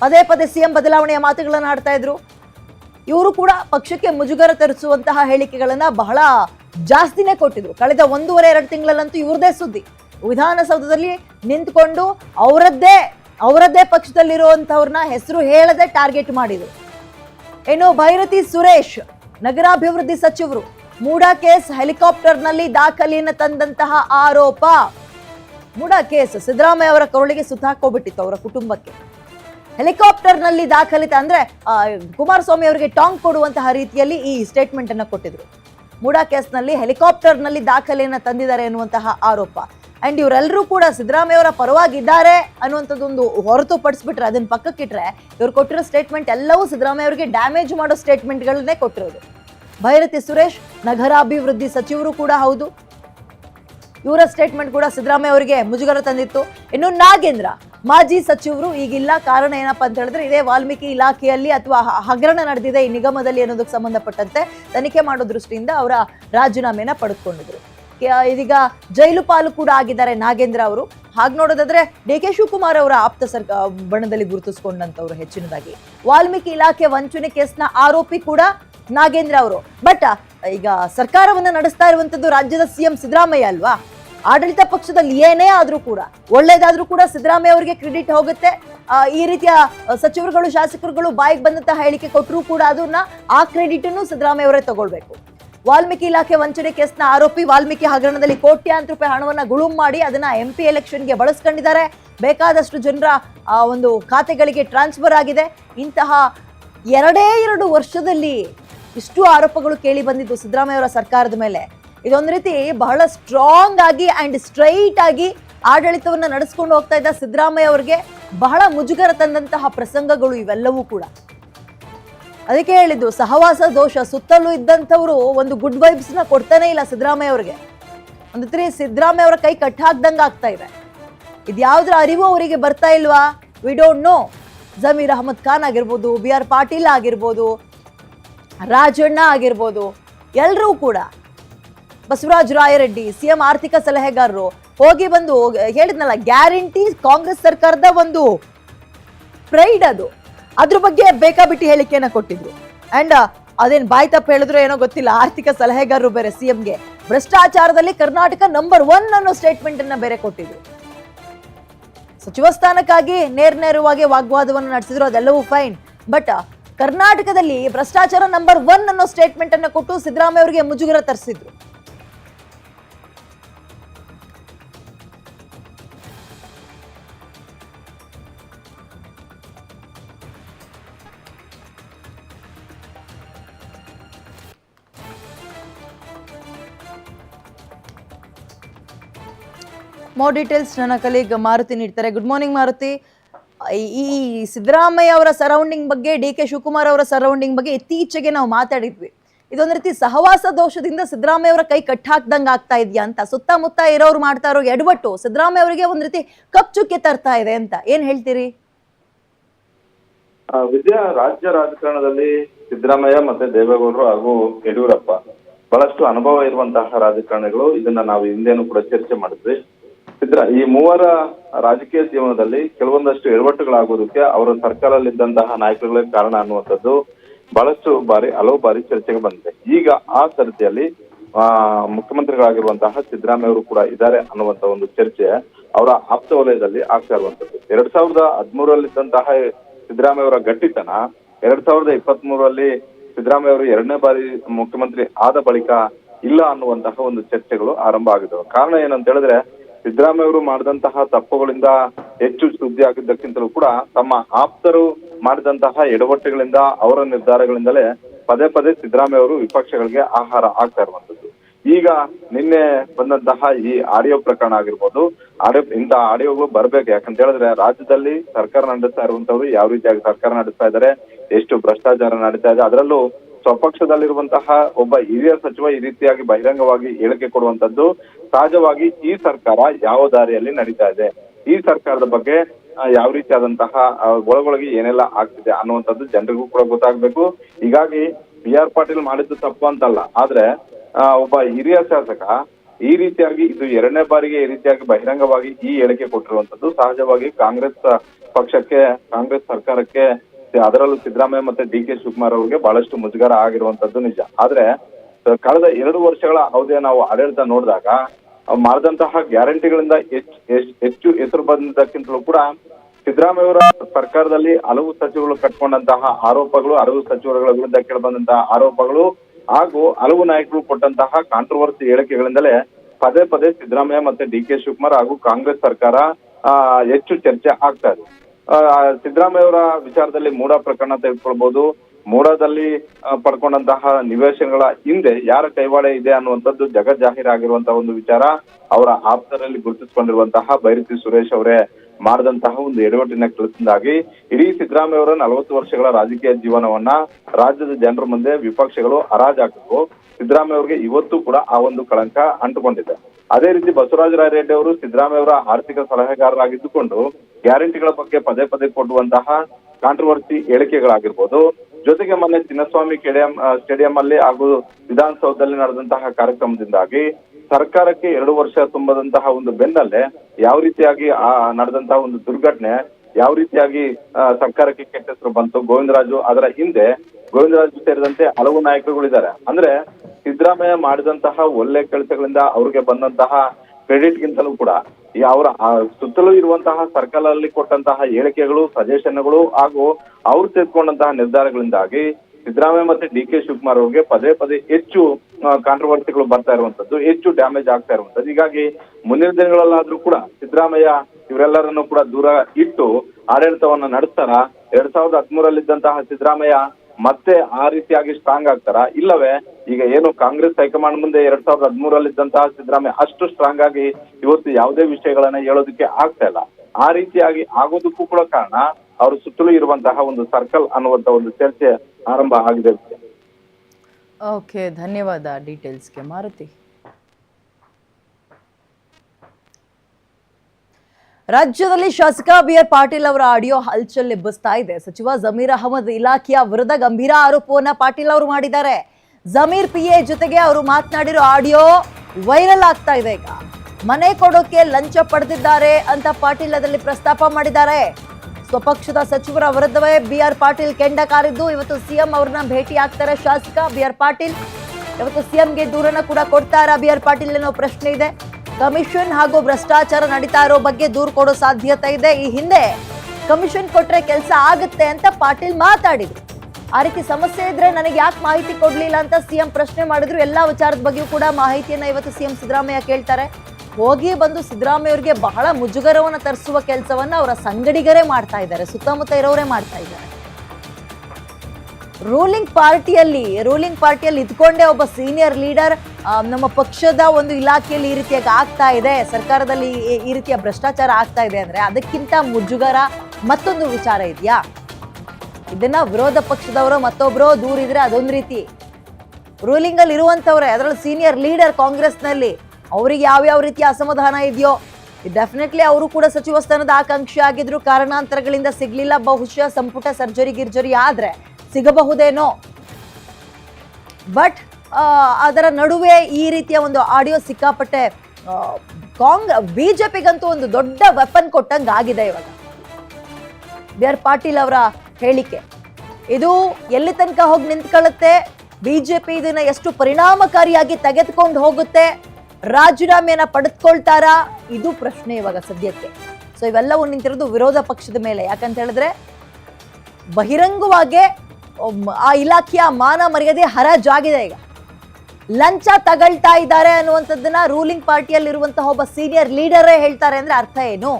Speaker 1: ಪದೇ ಪದೇ ಸಿಎಂ ಬದಲಾವಣೆಯ ಮಾತುಗಳನ್ನು ಆಡ್ತಾ ಇದ್ರು. ಇವರು ಕೂಡ ಪಕ್ಷಕ್ಕೆ ಮುಜುಗರ ತರಿಸುವಂತಹ ಹೇಳಿಕೆಗಳನ್ನ ಬಹಳ ಜಾಸ್ತಿನೇ ಕೊಟ್ಟಿದ್ರು. ಕಳೆದ ಒಂದೂವರೆ, ಎರಡು ತಿಂಗಳಲ್ಲಂತೂ ಇವ್ರದೇ ಸುದ್ದಿ. ವಿಧಾನಸೌಧದಲ್ಲಿ ನಿಂತ್ಕೊಂಡು ಅವರದ್ದೇ ಅವರದ್ದೇ ಪಕ್ಷದಲ್ಲಿರುವಂತವ್ರನ್ನ ಹೆಸರು ಹೇಳದೆ ಟಾರ್ಗೆಟ್ ಮಾಡಿದ್ರು. ಇನ್ನು ಭೈರತಿ ಸುರೇಶ್ ನಗರಾಭಿವೃದ್ಧಿ ಸಚಿವರು ಮೂಡಾ ಕೇಸ್ ಹೆಲಿಕಾಪ್ಟರ್ನಲ್ಲಿ ದಾಖಲೆಯನ್ನು ತಂದಂತಹ ಆರೋಪ. ಮೂಡಾ ಕೇಸ್ ಸಿದ್ದರಾಮಯ್ಯ ಅವರ ಕರುಳಿಗೆ ಸುತ್ತಾಕೋಬಿಟ್ಟಿತ್ತು ಅವರ ಕುಟುಂಬಕ್ಕೆ. ಹೆಲಿಕಾಪ್ಟರ್ನಲ್ಲಿ ದಾಖಲಿತ ಅಂದ್ರೆ ಕುಮಾರಸ್ವಾಮಿ ಅವರಿಗೆ ಟಾಂಗ್ ಕೊಡುವಂತಹ ರೀತಿಯಲ್ಲಿ ಈ ಸ್ಟೇಟ್ಮೆಂಟ್ ಅನ್ನು ಕೊಟ್ಟಿದ್ರು. ಮೂಡಾ ಕೇಸ್ನಲ್ಲಿ ಹೆಲಿಕಾಪ್ಟರ್ನಲ್ಲಿ ದಾಖಲೆಯನ್ನು ತಂದಿದ್ದಾರೆ ಎನ್ನುವಂತಹ ಆರೋಪ. ಅಂಡ್ ಇವರೆಲ್ಲರೂ ಕೂಡ ಸಿದ್ದರಾಮಯ್ಯ ಅವರ ಪರವಾಗಿದ್ದಾರೆ ಅನ್ನುವಂಥದ್ದೊಂದು ಹೊರತುಪಡಿಸ್ಬಿಟ್ರೆ ಅದನ್ನ ಪಕ್ಕಕ್ಕಿಟ್ರೆ, ಇವ್ರು ಕೊಟ್ಟಿರೋ ಸ್ಟೇಟ್ಮೆಂಟ್ ಎಲ್ಲವೂ ಸಿದ್ದರಾಮಯ್ಯ ಅವರಿಗೆ ಡ್ಯಾಮೇಜ್ ಮಾಡೋ ಸ್ಟೇಟ್ಮೆಂಟ್ಗಳನ್ನೇ ಕೊಟ್ಟಿರೋದು. ಭೈರತಿ ಸುರೇಶ್, ನಗರಾಭಿವೃದ್ಧಿ ಸಚಿವರು ಕೂಡ ಹೌದು. ಇವರ ಸ್ಟೇಟ್ಮೆಂಟ್ ಕೂಡ ಸಿದ್ದರಾಮಯ್ಯ ಅವರಿಗೆ ಮುಜುಗರ ತಂದಿತ್ತು. ಇನ್ನು ನಾಗೇಂದ್ರ, ಮಾಜಿ ಸಚಿವರು ಈಗಿಲ್ಲ. ಕಾರಣ ಏನಪ್ಪ ಅಂತ ಹೇಳಿದ್ರೆ ಇದೇ ವಾಲ್ಮೀಕಿ ಇಲಾಖೆಯಲ್ಲಿ ಅಥವಾ ಹಗರಣ ನಡೆದಿದೆ ಈ ನಿಗಮದಲ್ಲಿ ಅನ್ನೋದಕ್ಕೆ ಸಂಬಂಧಪಟ್ಟಂತೆ ತನಿಖೆ ಮಾಡೋ ದೃಷ್ಟಿಯಿಂದ ಅವರ ರಾಜೀನಾಮೆಯನ್ನ ಪಡೆದುಕೊಂಡಿದ್ರು ಇದೀಗ ಜೈಲು ಪಾಲು ಕೂಡ ಆಗಿದ್ದಾರೆ ನಾಗೇಂದ್ರ ಅವರು. ಹಾಗೆ ನೋಡೋದಾದ್ರೆ ಡಿ ಕೆ ಶಿವಕುಮಾರ್ ಅವರ ಆಪ್ತ ಸರ್ಕ ಬಣ್ಣದಲ್ಲಿ ಗುರುತಿಸಿಕೊಂಡಂತವ್ರು ಹೆಚ್ಚಿನದಾಗಿ. ವಾಲ್ಮೀಕಿ ಇಲಾಖೆ ವಂಚನೆ ಕೇಸ್ನ ಆರೋಪಿ ಕೂಡ ನಾಗೇಂದ್ರ ಅವರು. ಬಟ್ ಈಗ ಸರ್ಕಾರವನ್ನು ನಡೆಸ್ತಾ ಇರುವಂತದ್ದು ರಾಜ್ಯದ ಸಿಎಂ ಸಿದ್ದರಾಮಯ್ಯ ಅಲ್ವಾ? ಆಡಳಿತ ಪಕ್ಷದಲ್ಲಿ ಏನೇ ಆದ್ರೂ ಕೂಡ, ಒಳ್ಳೇದಾದ್ರೂ ಕೂಡ ಸಿದ್ದರಾಮಯ್ಯ ಅವರಿಗೆ ಕ್ರೆಡಿಟ್ ಹೋಗುತ್ತೆ. ಈ ರೀತಿಯ ಸಚಿವರುಗಳು, ಶಾಸಕರುಗಳು ಬಾಯಿಗೆ ಬಂದಂತಹ ಹೇಳಿಕೆ ಕೊಟ್ಟರು ಕೂಡ ಅದನ್ನ ಆ ಕ್ರೆಡಿಟನ್ನು ಸಿದ್ದರಾಮಯ್ಯ ಅವರೇ ತಗೊಳ್ಬೇಕು. ವಾಲ್ಮೀಕಿ ಇಲಾಖೆ ವಂಚನೆ ಕೇಸ್ನ ಆರೋಪಿ ವಾಲ್ಮೀಕಿ ಹಗರಣದಲ್ಲಿ ಕೋಟ್ಯಾಂತರ ರೂಪಾಯಿ ಹಣವನ್ನ ಗುಳುಂ ಮಾಡಿ ಅದನ್ನ ಎಂ ಪಿ ಎಲೆಕ್ಷನ್ಗೆ ಬಳಸ್ಕೊಂಡಿದ್ದಾರೆ. ಬೇಕಾದಷ್ಟು ಜನರ ಒಂದು ಖಾತೆಗಳಿಗೆ ಟ್ರಾನ್ಸ್ಫರ್ ಆಗಿದೆ. ಇಂತಹ ಎರಡೇ ಎರಡು ವರ್ಷದಲ್ಲಿ ಇಷ್ಟು ಆರೋಪಗಳು ಕೇಳಿ ಬಂದಿದ್ದು ಸಿದ್ದರಾಮಯ್ಯ ಅವರ ಸರ್ಕಾರದ ಮೇಲೆ. ಇದೊಂದು ರೀತಿ ಬಹಳ ಸ್ಟ್ರಾಂಗ್ ಆಗಿ ಅಂಡ್ ಸ್ಟ್ರೈಟ್ ಆಗಿ ಆಡಳಿತವನ್ನ ನಡೆಸ್ಕೊಂಡು ಹೋಗ್ತಾ ಇದ್ದ ಸಿದ್ದರಾಮಯ್ಯ ಅವರಿಗೆ ಬಹಳ ಮುಜುಗರ ತಂದಂತಹ ಪ್ರಸಂಗಗಳು ಇವೆಲ್ಲವೂ ಕೂಡ. ಅದಕ್ಕೆ ಹೇಳಿದ್ದು, ಸಹವಾಸ, ದೋಷ ಸುತ್ತಲೂ ಇದ್ದಂಥವರು ಒಂದು ಗುಡ್ ವೈಬ್ಸ್ನ ಕೊಡ್ತಾನೆ ಇಲ್ಲ ಸಿದ್ದರಾಮಯ್ಯ ಅವರಿಗೆ. ಒಂದು ಸಿದ್ದರಾಮಯ್ಯ ಅವರ ಕೈ ಕಟ್ಟಾಕ್ದಂಗೆ ಆಗ್ತಾ ಇದೆ. ಇದ್ಯಾವುದ್ರ ಅರಿವು ಅವರಿಗೆ ಬರ್ತಾ ಇಲ್ವಾ? We don't know Zameer Ahmed Khan ಆಗಿರ್ಬೋದು, ಬಿ ಆರ್ ಪಾಟೀಲ್ ಆಗಿರ್ಬೋದು ರಾಜಣ್ಣ ಆಗಿರ್ಬೋದು ಎಲ್ಲರೂ ಕೂಡ. ಬಸವರಾಜ ರಾಯರೆಡ್ಡಿ ಸಿ ಎಂ ಆರ್ಥಿಕ ಸಲಹೆಗಾರರು ಹೋಗಿ ಬಂದು ಹೇಳಿದ್ನಲ್ಲ, ಗ್ಯಾರಂಟಿ ಕಾಂಗ್ರೆಸ್ ಸರ್ಕಾರದ ಒಂದು ಪ್ರೈಡ್ ಅದು. ಅದ್ರ ಬಗ್ಗೆ ಬೇಕಾಬಿಟ್ಟಿ ಹೇಳಿಕೆಯನ್ನ ಕೊಟ್ಟಿದ್ರು. ಅಂಡ್ ಅದೇನ್ ಬಾಯ್ ತಪ್ಪು ಹೇಳಿದ್ರು ಏನೋ ಗೊತ್ತಿಲ್ಲ, ಆರ್ಥಿಕ ಸಲಹೆಗಾರರು ಬೇರೆ ಸಿಎಂಗೆ. ಭ್ರಷ್ಟಾಚಾರದಲ್ಲಿ ಕರ್ನಾಟಕ ನಂಬರ್ ಒನ್ ಅನ್ನೋ ಸ್ಟೇಟ್ಮೆಂಟ್ ಅನ್ನ ಬೇರೆ ಕೊಟ್ಟಿದ್ರು. ಸಚಿವ ಸ್ಥಾನಕ್ಕಾಗಿ ನೇರ್ ನೇರವಾಗಿ ವಾಗ್ವಾದವನ್ನು ನಡೆಸಿದ್ರು, ಅದೆಲ್ಲವೂ ಫೈನ್ ಬಟ್ ಕರ್ನಾಟಕದಲ್ಲಿ ಭ್ರಷ್ಟಾಚಾರ ನಂಬರ್ ಒನ್ ಅನ್ನೋ ಸ್ಟೇಟ್ಮೆಂಟ್ ಅನ್ನು ಕೊಟ್ಟು ಸಿದ್ದರಾಮಯ್ಯ ಅವರಿಗೆ ಮುಜುಗರ ತರಿಸಿದ್ರು. ಮೋರ್ ಡೀಟೇಲ್ಸ್ ನನ್ನ ಕಲೀಗ್ ಮಾರುತಿ ನೀಡ್ತಾರೆ. Good morning Maruti. ಈ- ಸಿದ್ದರಾಮಯ್ಯ ಅವರ ಸರೌಂಡಿಂಗ್ ಬಗ್ಗೆ, ಡಿ ಕೆ ಶಿವಕುಮಾರ್ ಅವರ ಸರೌಂಡಿಂಗ್ ಬಗ್ಗೆ ಇತ್ತೀಚೆಗೆ ನಾವು ಮಾತಾಡಿದ್ವಿ. ಇದೊಂದು ರೀತಿ ಸಹವಾಸ ದೋಷದಿಂದ ಸಿದ್ದರಾಮಯ್ಯ ಅವರ ಕೈ ಕಟ್ಟಾಕ್ದಂಗೆ ಆಗ್ತಾ ಇದೆಯಾ ಅಂತ, ಸುತ್ತಮುತ್ತ ಇರೋರು ಮಾಡ್ತಾ ಇರೋ ಎಡವಟ್ಟು ಸಿದ್ದರಾಮಯ್ಯ ಅವರಿಗೆ ಒಂದ್ ರೀತಿ ಕಪ್ಚುಕ್ಕೆ ತರ್ತಾ ಇದೆ ಅಂತ, ಏನ್ ಹೇಳ್ತೀರಿ?
Speaker 2: ವಿದ್ಯಾ, ರಾಜ್ಯ ರಾಜಕಾರಣದಲ್ಲಿ ಸಿದ್ದರಾಮಯ್ಯ ಮತ್ತೆ ದೇವೇಗೌಡರು ಹಾಗೂ ಯಡಿಯೂರಪ್ಪ ಬಹಳಷ್ಟು ಅನುಭವ ಇರುವಂತಹ ರಾಜಕಾರಣಿಗಳು. ಇದನ್ನ ನಾವು ಹಿಂದೆನೂ ಕೂಡ ಚರ್ಚೆ ಮಾಡಿದ್ವಿ. ಸಿದ್ದರ ಈ ಮೂವರ ರಾಜಕೀಯ ಜೀವನದಲ್ಲಿ ಕೆಲವೊಂದಷ್ಟು ಎಡವಟ್ಟುಗಳಾಗೋದಕ್ಕೆ ಅವರ ಸರ್ಕಾರದಲ್ಲಿದ್ದಂತಹ ನಾಯಕರುಗಳೇ ಕಾರಣ ಅನ್ನುವಂಥದ್ದು ಬಹಳಷ್ಟು ಬಾರಿ, ಹಲವು ಬಾರಿ ಚರ್ಚೆಗೆ ಬಂದಿದೆ. ಈಗ ಆ ಸರ್ತಿಯಲ್ಲಿ ಆ, ಮುಖ್ಯಮಂತ್ರಿಗಳಾಗಿರುವಂತಹ ಸಿದ್ದರಾಮಯ್ಯ ಅವರು ಕೂಡ ಇದ್ದಾರೆ ಅನ್ನುವಂತ ಒಂದು ಚರ್ಚೆ ಅವರ ಆಪ್ತ ವಲಯದಲ್ಲಿ ಆಗ್ತಾ ಇರುವಂತದ್ದು ಎರಡ್ ಸಾವಿರದ ಹದಿಮೂರಲ್ಲಿದ್ದಂತಹ ಸಿದ್ದರಾಮಯ್ಯ ಅವರ ಗಟ್ಟಿತನ, ಎರಡ್ ಸಾವಿರದ ಇಪ್ಪತ್ತ್ ಮೂರರಲ್ಲಿ ಸಿದ್ದರಾಮಯ್ಯ ಅವರು ಎರಡನೇ ಬಾರಿ ಮುಖ್ಯಮಂತ್ರಿ ಆದ ಬಳಿಕ ಇಲ್ಲ ಅನ್ನುವಂತಹ ಒಂದು ಚರ್ಚೆಗಳು ಆರಂಭ ಆಗಿದ್ದವು. ಕಾರಣ ಏನಂತ ಹೇಳಿದ್ರೆ ಸಿದ್ದರಾಮಯ್ಯ ಅವರು ಮಾಡಿದಂತಹ ತಪ್ಪುಗಳಿಂದ ಹೆಚ್ಚು ಸುದ್ದಿ ಆಗಿದ್ದಕ್ಕಿಂತಲೂ ಕೂಡ ತಮ್ಮ ಆಪ್ತರು ಮಾಡಿದಂತಹ ಎಡವಟ್ಟುಗಳಿಂದ ಅವರ ನಿರ್ಧಾರಗಳಿಂದಲೇ ಪದೇ ಪದೇ ಸಿದ್ದರಾಮಯ್ಯ ಅವರು ವಿಪಕ್ಷಗಳಿಗೆ ಆಹಾರ ಆಗ್ತಾ ಇರುವಂತದ್ದು ಈಗ ನಿನ್ನೆ ಬಂದಂತಹ ಈ ಆಡಿಯೋ ಪ್ರಕರಣ ಆಗಿರ್ಬೋದು, ಆಡಿಯೋ ಇಂತಹ ಆಡಿಯೋಗಳು ಬರ್ಬೇಕು. ಯಾಕಂತ ಹೇಳಿದ್ರೆ ರಾಜ್ಯದಲ್ಲಿ ಸರ್ಕಾರ ನಡೆಸ್ತಾ ಇರುವಂತವ್ರು ಯಾವ ರೀತಿಯಾಗಿ ಸರ್ಕಾರ ನಡೆಸ್ತಾ ಇದ್ದಾರೆ, ಎಷ್ಟು ಭ್ರಷ್ಟಾಚಾರ ನಡೀತಾ ಇದೆ, ಅದರಲ್ಲೂ ಸ್ವಪಕ್ಷದಲ್ಲಿರುವಂತಹ ಒಬ್ಬ ಹಿರಿಯ ಸಚಿವ ಈ ರೀತಿಯಾಗಿ ಬಹಿರಂಗವಾಗಿ ಹೇಳಿಕೆ ಕೊಡುವಂತದ್ದು ಸಹಜವಾಗಿ ಈ ಸರ್ಕಾರ ಯಾವ ದಾರಿಯಲ್ಲಿ ನಡೀತಾ ಇದೆ. ಈ ಸರ್ಕಾರದ ಬಗ್ಗೆ ಯಾವ ರೀತಿಯಾದಂತಹ ಒಳಗೊಳಗೆ ಏನೆಲ್ಲ ಆಗ್ತಿದೆ ಅನ್ನುವಂಥದ್ದು ಜನರಿಗೂ ಕೂಡ ಗೊತ್ತಾಗ್ಬೇಕು. ಹೀಗಾಗಿ ಬಿ ಆರ್ ಪಾಟೀಲ್ ಮಾಡಿದ್ದು ತಪ್ಪು ಅಂತಲ್ಲ. ಆದ್ರೆ ಒಬ್ಬ ಹಿರಿಯ ಶಾಸಕ ಈ ರೀತಿಯಾಗಿ, ಇದು ಎರಡನೇ ಬಾರಿಗೆ ಈ ರೀತಿಯಾಗಿ ಬಹಿರಂಗವಾಗಿ ಈ ಹೇಳಿಕೆ ಕೊಟ್ಟಿರುವಂತದ್ದು ಸಹಜವಾಗಿ ಕಾಂಗ್ರೆಸ್ ಪಕ್ಷಕ್ಕೆ, ಕಾಂಗ್ರೆಸ್ ಸರ್ಕಾರಕ್ಕೆ ಅದರಲ್ಲೂ ಸಿದ್ದರಾಮಯ್ಯ ಮತ್ತೆ ಡಿ ಕೆ ಶಿವಕುಮಾರ್ ಅವರಿಗೆ ಬಹಳಷ್ಟು ಮುಜುಗರ ಆಗಿರುವಂತದ್ದು ನಿಜ. ಆದ್ರೆ ಕಳೆದ ಎರಡು ವರ್ಷಗಳ ಅವಧಿಯ ನಾವು ಆಡಳಿತ ನೋಡಿದಾಗ ಮಾಡಿದಂತಹ ಗ್ಯಾರಂಟಿಗಳಿಂದ ಹೆಚ್ಚು ಹೆಸರು ಬಂದಕ್ಕಿಂತಲೂ ಕೂಡ ಸಿದ್ದರಾಮಯ್ಯ ಅವರ ಸರ್ಕಾರದಲ್ಲಿ ಹಲವು ಸಚಿವರು ಕಟ್ಕೊಂಡಂತಹ ಆರೋಪಗಳು, ಹಲವು ಸಚಿವರುಗಳ ವಿರುದ್ಧ ಕೇಳಬಂದಂತಹ ಆರೋಪಗಳು ಹಾಗೂ ಹಲವು ನಾಯಕರು ಕೊಟ್ಟಂತಹ ಕಾಂಟ್ರವರ್ಸಿ ಹೇಳಿಕೆಗಳಿಂದಲೇ ಪದೇ ಪದೇ ಸಿದ್ದರಾಮಯ್ಯ ಮತ್ತೆ ಡಿ ಕೆ ಶಿವಕುಮಾರ್ ಹಾಗೂ ಕಾಂಗ್ರೆಸ್ ಸರ್ಕಾರ ಹೆಚ್ಚು ಚರ್ಚೆ ಆಗ್ತಾ ಇದೆ. ಆ, ಸಿದ್ದರಾಮಯ್ಯ ಅವರ ವಿಚಾರದಲ್ಲಿ ಮೂಡ ಪ್ರಕರಣ ತೆಗೆದುಕೊಳ್ಬಹುದು ಮೂಡದಲ್ಲಿ ಪಡ್ಕೊಂಡಂತಹ ನಿವೇಶನಗಳ ಹಿಂದೆ ಯಾರ ಕೈವಾಡ ಇದೆ ಅನ್ನುವಂಥದ್ದು ಜಗಜ್ಜಾಹೀರಾಗಿರುವಂತಹ ಒಂದು ವಿಚಾರ. ಅವರ ಆಪ್ತರಲ್ಲಿ ಗುರುತಿಸಿಕೊಂಡಿರುವಂತಹ ಬೈರತಿ ಸುರೇಶ್ ಅವರೇ ಮಾಡಿದಂತಹ ಒಂದು ಎಡವಟ್ಟಿನ ಕೆಲಸದಿಂದಾಗಿ ಇಡೀ ಸಿದ್ದರಾಮಯ್ಯ ಅವರ ನಲವತ್ತು ವರ್ಷಗಳ ರಾಜಕೀಯ ಜೀವನವನ್ನ ರಾಜ್ಯದ ಜನರ ಮುಂದೆ ವಿಪಕ್ಷಗಳು ಹರಾಜಾಕಿದ್ವು ಸಿದ್ದರಾಮಯ್ಯ ಅವರಿಗೆ ಇವತ್ತು ಕೂಡ ಆ ಒಂದು ಕಳಂಕ ಅಂಟುಕೊಂಡಿದೆ. ಅದೇ ರೀತಿ ಬಸವರಾಜ ರಾಯರೆಡ್ಡಿ ಅವರು ಸಿದ್ದರಾಮಯ್ಯ ಅವರ ಆರ್ಥಿಕ ಸಲಹೆಗಾರರಾಗಿದ್ದುಕೊಂಡು ಗ್ಯಾರಂಟಿಗಳ ಬಗ್ಗೆ ಪದೇ ಪದೇ ಕೊಡುವಂತಹ ಕಾಂಟ್ರವರ್ಸಿ ಹೇಳಿಕೆಗಳಾಗಿರ್ಬೋದು. ಜೊತೆಗೆ ಮೊನ್ನೆ ಚಿನ್ನಸ್ವಾಮಿ ಸ್ಟೇಡಿಯಂ ಸ್ಟೇಡಿಯಂ ಅಲ್ಲಿ ಹಾಗೂ ವಿಧಾನಸೌಧದಲ್ಲಿ ನಡೆದಂತಹ ಕಾರ್ಯಕ್ರಮದಿಂದಾಗಿ ಸರ್ಕಾರಕ್ಕೆ ಎರಡು ವರ್ಷ ತುಂಬದಂತಹ ಒಂದು ಬೆನ್ನಲ್ಲೇ ಯಾವ ರೀತಿಯಾಗಿ, ಆ, ನಡೆದಂತಹ ಒಂದು ದುರ್ಘಟನೆ ಯಾವ ರೀತಿಯಾಗಿ ಸರ್ಕಾರಕ್ಕೆ ಕೆಟ್ಟ ಹೆಸರು ಬಂತು? ಗೋವಿಂದರಾಜು ಅದರ ಹಿಂದೆ, ಗೋವಿಂದರಾಜು ಸೇರಿದಂತೆ ಹಲವು ನಾಯಕರುಗಳಿದ್ದಾರೆ. ಅಂದ್ರೆ ಸಿದ್ದರಾಮಯ್ಯ ಮಾಡಿದಂತಹ ಒಳ್ಳೆ ಕೆಲಸಗಳಿಂದ ಅವ್ರಿಗೆ ಬಂದಂತಹ ಕ್ರೆಡಿಟ್ ಗಿಂತಲೂ ಕೂಡ, ಈ ಅವರ ಸುತ್ತಲೂ ಇರುವಂತಹ ಸರ್ಕಲ್ ಅಲ್ಲಿ ಕೊಟ್ಟಂತಹ ಹೇಳಿಕೆಗಳು ಸಜೆಷನ್ಗಳು ಹಾಗೂ ಅವ್ರು ತೆಗೆದುಕೊಂಡಂತಹ ನಿರ್ಧಾರಗಳಿಂದಾಗಿ ಸಿದ್ದರಾಮಯ್ಯ ಮತ್ತೆ ಡಿ ಕೆ ಶಿವಕುಮಾರ್ ಅವ್ರಿಗೆ ಪದೇ ಪದೇ ಹೆಚ್ಚು ಕಾಂಟ್ರವರ್ಸಿಗಳು ಬರ್ತಾ ಇರುವಂತದ್ದು, ಹೆಚ್ಚು ಡ್ಯಾಮೇಜ್ ಆಗ್ತಾ ಇರುವಂತದ್ದು. ಹೀಗಾಗಿ ಮುಂದಿನ ದಿನಗಳಲ್ಲಾದ್ರೂ ಕೂಡ ಸಿದ್ದರಾಮಯ್ಯ ಇವರೆಲ್ಲರನ್ನು ಕೂಡ ದೂರ ಇಟ್ಟು ಆಡಳಿತವನ್ನ ನಡೆಸ್ತಾರ. ಎರಡ್ ಸಾವಿರದ ಹದಿಮೂರಲ್ಲಿದ್ದಂತಹ ಸಿದ್ದರಾಮಯ್ಯ ಮತ್ತೆ ಆ ರೀತಿಯಾಗಿ ಸ್ಟ್ರಾಂಗ್ ಆಗ್ತಾರ? ಇಲ್ಲವೇ, ಈಗ ಏನು ಕಾಂಗ್ರೆಸ್ ಹೈಕಮಾಂಡ್ ಮುಂದೆ ಎರಡ್ ಸಾವಿರದ ಹದಿಮೂರಲ್ಲಿದ್ದಂತಹ ಸಿದ್ದರಾಮಯ್ಯ ಅಷ್ಟು ಸ್ಟ್ರಾಂಗ್ ಆಗಿ ಇವತ್ತು ಯಾವುದೇ ವಿಷಯಗಳನ್ನ ಹೇಳೋದಕ್ಕೆ ಆಗ್ತಾ ಇಲ್ಲ. ಆ ರೀತಿಯಾಗಿ ಆಗೋದಕ್ಕೂ ಕೂಡ ಕಾರಣ ಅವ್ರ ಸುತ್ತಲೂ ಇರುವಂತಹ ಒಂದು ಸರ್ಕಲ್ ಅನ್ನುವಂತ ಒಂದು ಚರ್ಚೆ ಆರಂಭ ಆಗಿದೆ.
Speaker 1: ಓಕೆ ಧನ್ಯವಾದ ಡೀಟೇಲ್ಸ್ಗೆ ಮಾರುತಿ. ರಾಜ್ಯದಲ್ಲಿ ಶಾಸಕ ಬಿ ಆರ್ ಪಾಟೀಲ್ ಅವರ ಆಡಿಯೋ ಹಲ್ಚಲ್ ಎಬ್ಬಿಸ್ತಾ ಇದೆ. ಸಚಿವ ಜಮೀರ್ ಅಹಮದ್ ಇಲಾಖೆಯ ವಿರುದ್ಧ ಗಂಭೀರ ಆರೋಪವನ್ನ ಪಾಟೀಲ್ ಅವರು ಮಾಡಿದ್ದಾರೆ. ಜಮೀರ್ ಪಿ ಎ ಜೊತೆಗೆ ಅವರು ಮಾತನಾಡಿರೋ ಆಡಿಯೋ ವೈರಲ್ ಆಗ್ತಾ ಇದೆ ಈಗ. ಮನೆ ಕೊಡೋಕೆ ಲಂಚ ಪಡೆದಿದ್ದಾರೆ ಅಂತ ಪಾಟೀಲ್ ಅದರಲ್ಲಿ ಪ್ರಸ್ತಾಪ ಮಾಡಿದ್ದಾರೆ. ಸ್ವಪಕ್ಷದ ಸಚಿವರ ವಿರುದ್ಧವೇ ಬಿ ಆರ್ ಪಾಟೀಲ್ ಕೆಂಡ ಕಾರಿದ್ದು. ಇವತ್ತು ಸಿಎಂ ಅವ್ರನ್ನ ಭೇಟಿ ಆಗ್ತಾರೆ ಶಾಸಕ ಬಿ ಆರ್ ಪಾಟೀಲ್. ಇವತ್ತು ಸಿಎಂಗೆ ದೂರನ ಕೂಡ ಕೊಡ್ತಾರ ಬಿ ಆರ್ ಪಾಟೀಲ್ ಅನ್ನೋ ಪ್ರಶ್ನೆ ಇದೆ. ಕಮಿಷನ್ ಹಾಗೂ ಭ್ರಷ್ಟಾಚಾರ ನಡೀತಾ ಇರೋ ಬಗ್ಗೆ ದೂರು ಕೊಡೋ ಸಾಧ್ಯತೆ ಇದೆ. ಈ ಹಿಂದೆ ಕಮಿಷನ್ ಕೊಟ್ರೆ ಕೆಲಸ ಆಗುತ್ತೆ ಅಂತ ಪಾಟೀಲ್ ಮಾತಾಡಿದ್ರು. ಆ ರೀತಿ ಸಮಸ್ಯೆ ಇದ್ರೆ ನನಗೆ ಯಾಕೆ ಮಾಹಿತಿ ಕೊಡ್ಲಿಲ್ಲ ಅಂತ ಸಿಎಂ ಪ್ರಶ್ನೆ ಮಾಡಿದ್ರು. ಎಲ್ಲಾ ವಿಚಾರದ ಬಗ್ಗೆಯೂ ಕೂಡ ಮಾಹಿತಿಯನ್ನ ಇವತ್ತು ಸಿಎಂ ಸಿದ್ದರಾಮಯ್ಯ ಕೇಳ್ತಾರೆ. ಹೋಗಿ ಬಂದು ಸಿದ್ದರಾಮಯ್ಯ ಅವರಿಗೆ ಬಹಳ ಮುಜುಗರವನ್ನು ತರಿಸುವ ಕೆಲಸವನ್ನ ಅವರ ಸಂಗಡಿಗರೇ ಮಾಡ್ತಾ ಇದ್ದಾರೆ. ಸುತ್ತಮುತ್ತ ಇರೋರೇ ಮಾಡ್ತಾ ಇದ್ದಾರೆ. ರೂಲಿಂಗ್ ಪಾರ್ಟಿಯಲ್ಲಿ ರೂಲಿಂಗ್ ಪಾರ್ಟಿಯಲ್ಲಿ ಇದ್ಕೊಂಡೇ ಒಬ್ಬ ಸೀನಿಯರ್ ಲೀಡರ್ ನಮ್ಮ ಪಕ್ಷದ ಒಂದು ಇಲಾಖೆಯಲ್ಲಿ ಈ ರೀತಿಯಾಗಿ ಆಗ್ತಾ ಇದೆ. ಸರ್ಕಾರದಲ್ಲಿ ಈ- ರೀತಿಯ ಭ್ರಷ್ಟಾಚಾರ ಆಗ್ತಾ ಇದೆ ಅಂದ್ರೆ ಅದಕ್ಕಿಂತ ಮುಜುಗರ ಮತ್ತೊಂದು ವಿಚಾರ ಇದೆಯಾ? ಇದನ್ನ ವಿರೋಧ ಪಕ್ಷದವರು ಮತ್ತೊಬ್ಬರು ದೂರ ಇದ್ರೆ ಅದೊಂದು ರೀತಿ. ರೂಲಿಂಗ್ ಅಲ್ಲಿ ಇರುವಂತವ್ರೆ ಅದರಲ್ಲಿ ಸೀನಿಯರ್ ಲೀಡರ್ ಕಾಂಗ್ರೆಸ್ನಲ್ಲಿ ಅವರಿಗೆ ಯಾವ್ಯಾವ ರೀತಿಯ ಅಸಮಾಧಾನ ಇದೆಯೋ ಡೆಫಿನೆಟ್ಲಿ ಅವರು ಕೂಡ ಸಚಿವ ಸ್ಥಾನದ ಆಕಾಂಕ್ಷಿ ಆಗಿದ್ರು. ಕಾರಣಾಂತರಗಳಿಂದ ಸಿಗ್ಲಿಲ್ಲ. ಬಹುಶಃ ಸಂಪುಟ ಸರ್ಜರಿ ಗಿರ್ಜರಿ ಆದ್ರೆ ಸಿಗಬಹುದೇನೋ. ಬಟ್ ಅದರ ನಡುವೆ ಈ ರೀತಿಯ ಒಂದು ಆಡಿಯೋ ಸಿಕ್ಕಾಪಟ್ಟೆ ಕಾಂಗ್ ಬಿಜೆಪಿಗಂತೂ ಒಂದು ದೊಡ್ಡ ವೆಪನ್ ಕೊಟ್ಟಂಗೆ ಆಗಿದೆ ಇವಾಗ. ಬಿ ಆರ್ ಪಾಟೀಲ್ ಅವರ ಹೇಳಿಕೆ. ಇದು ಎಲ್ಲಿ ತನಕ ಹೋಗಿ ನಿಂತ್ಕೊಳ್ಳುತ್ತೆ ಬಿಜೆಪಿ ಇದನ್ನ ಎಷ್ಟು ಪರಿಣಾಮಕಾರಿಯಾಗಿ ತೆಗೆದುಕೊಂಡು ಹೋಗುತ್ತೆ? ರಾಜೀನಾಮೆಯನ್ನ ಪಡೆದುಕೊಳ್ತಾರಾ? ಇದು ಪ್ರಶ್ನೆ ಇವಾಗ ಸದ್ಯಕ್ಕೆ. ಸೊ ಇವೆಲ್ಲವೂ ನಿಂತಿರೋದು ವಿರೋಧ ಪಕ್ಷದ ಮೇಲೆ. ಯಾಕಂತ ಹೇಳಿದ್ರೆ, ಬಹಿರಂಗವಾಗಿ ಆ ಇಲಾಖೆಯ ಮಾನ ಮರ್ಯಾದೆ ಹರಾಜಾಗಿದೆ ಈಗ. ಲಂಚ ತಗೊಳ್ತಾ ಇದ್ದಾರೆ ಅನ್ನುವಂಥದ್ದನ್ನ ರೂಲಿಂಗ್ ಪಾರ್ಟಿಯಲ್ಲಿರುವಂತಹ ಒಬ್ಬ ಸೀನಿಯರ್ ಲೀಡರೇ ಹೇಳ್ತಾರೆ ಅಂದ್ರೆ ಅರ್ಥ ಏನು?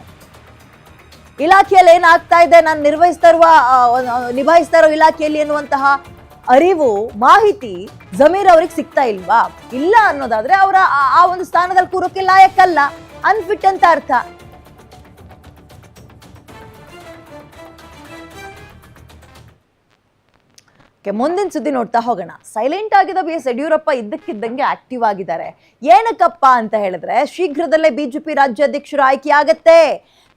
Speaker 1: ಇಲಾಖೆಯಲ್ಲಿ ಏನಾಗ್ತಾ ಇದೆ? ನಾನು ನಿರ್ವಹಿಸ್ತಾ ಇರುವ ನಿಭಾಯಿಸ್ತಾ ಇರೋ ಇಲಾಖೆಯಲ್ಲಿ ಎನ್ನುವಂತಹ ಅರಿವು, ಮಾಹಿತಿ ಜಮೀರ್ ಅವ್ರಿಗೆ ಸಿಗ್ತಾ ಇಲ್ವಾ? ಇಲ್ಲ ಅನ್ನೋದಾದ್ರೆ ಅವರ ಆ ಒಂದು ಸ್ಥಾನದಲ್ಲಿ ಕೂರೋಕೆ ಲಾಯಕ್ಕಲ್ಲ ಅನ್ಫಿಟ್ ಅಂತ ಅರ್ಥ. ಓಕೆ, ಮುಂದಿನ ಸುದ್ದಿ ನೋಡ್ತಾ ಹೋಗೋಣ. ಸೈಲೆಂಟ್ ಆಗಿದ್ದ ಬಿ ಎಸ್ ಯಡಿಯೂರಪ್ಪ ಇದ್ದಕ್ಕಿದ್ದಂಗೆ ಆಕ್ಟಿವ್ ಆಗಿದ್ದಾರೆ. ಏನಕ್ಕಪ್ಪ ಅಂತ ಹೇಳಿದ್ರೆ, ಶೀಘ್ರದಲ್ಲೇ ಬಿಜೆಪಿ ರಾಜ್ಯಾಧ್ಯಕ್ಷರು ಆಯ್ಕೆಯಾಗತ್ತೆ.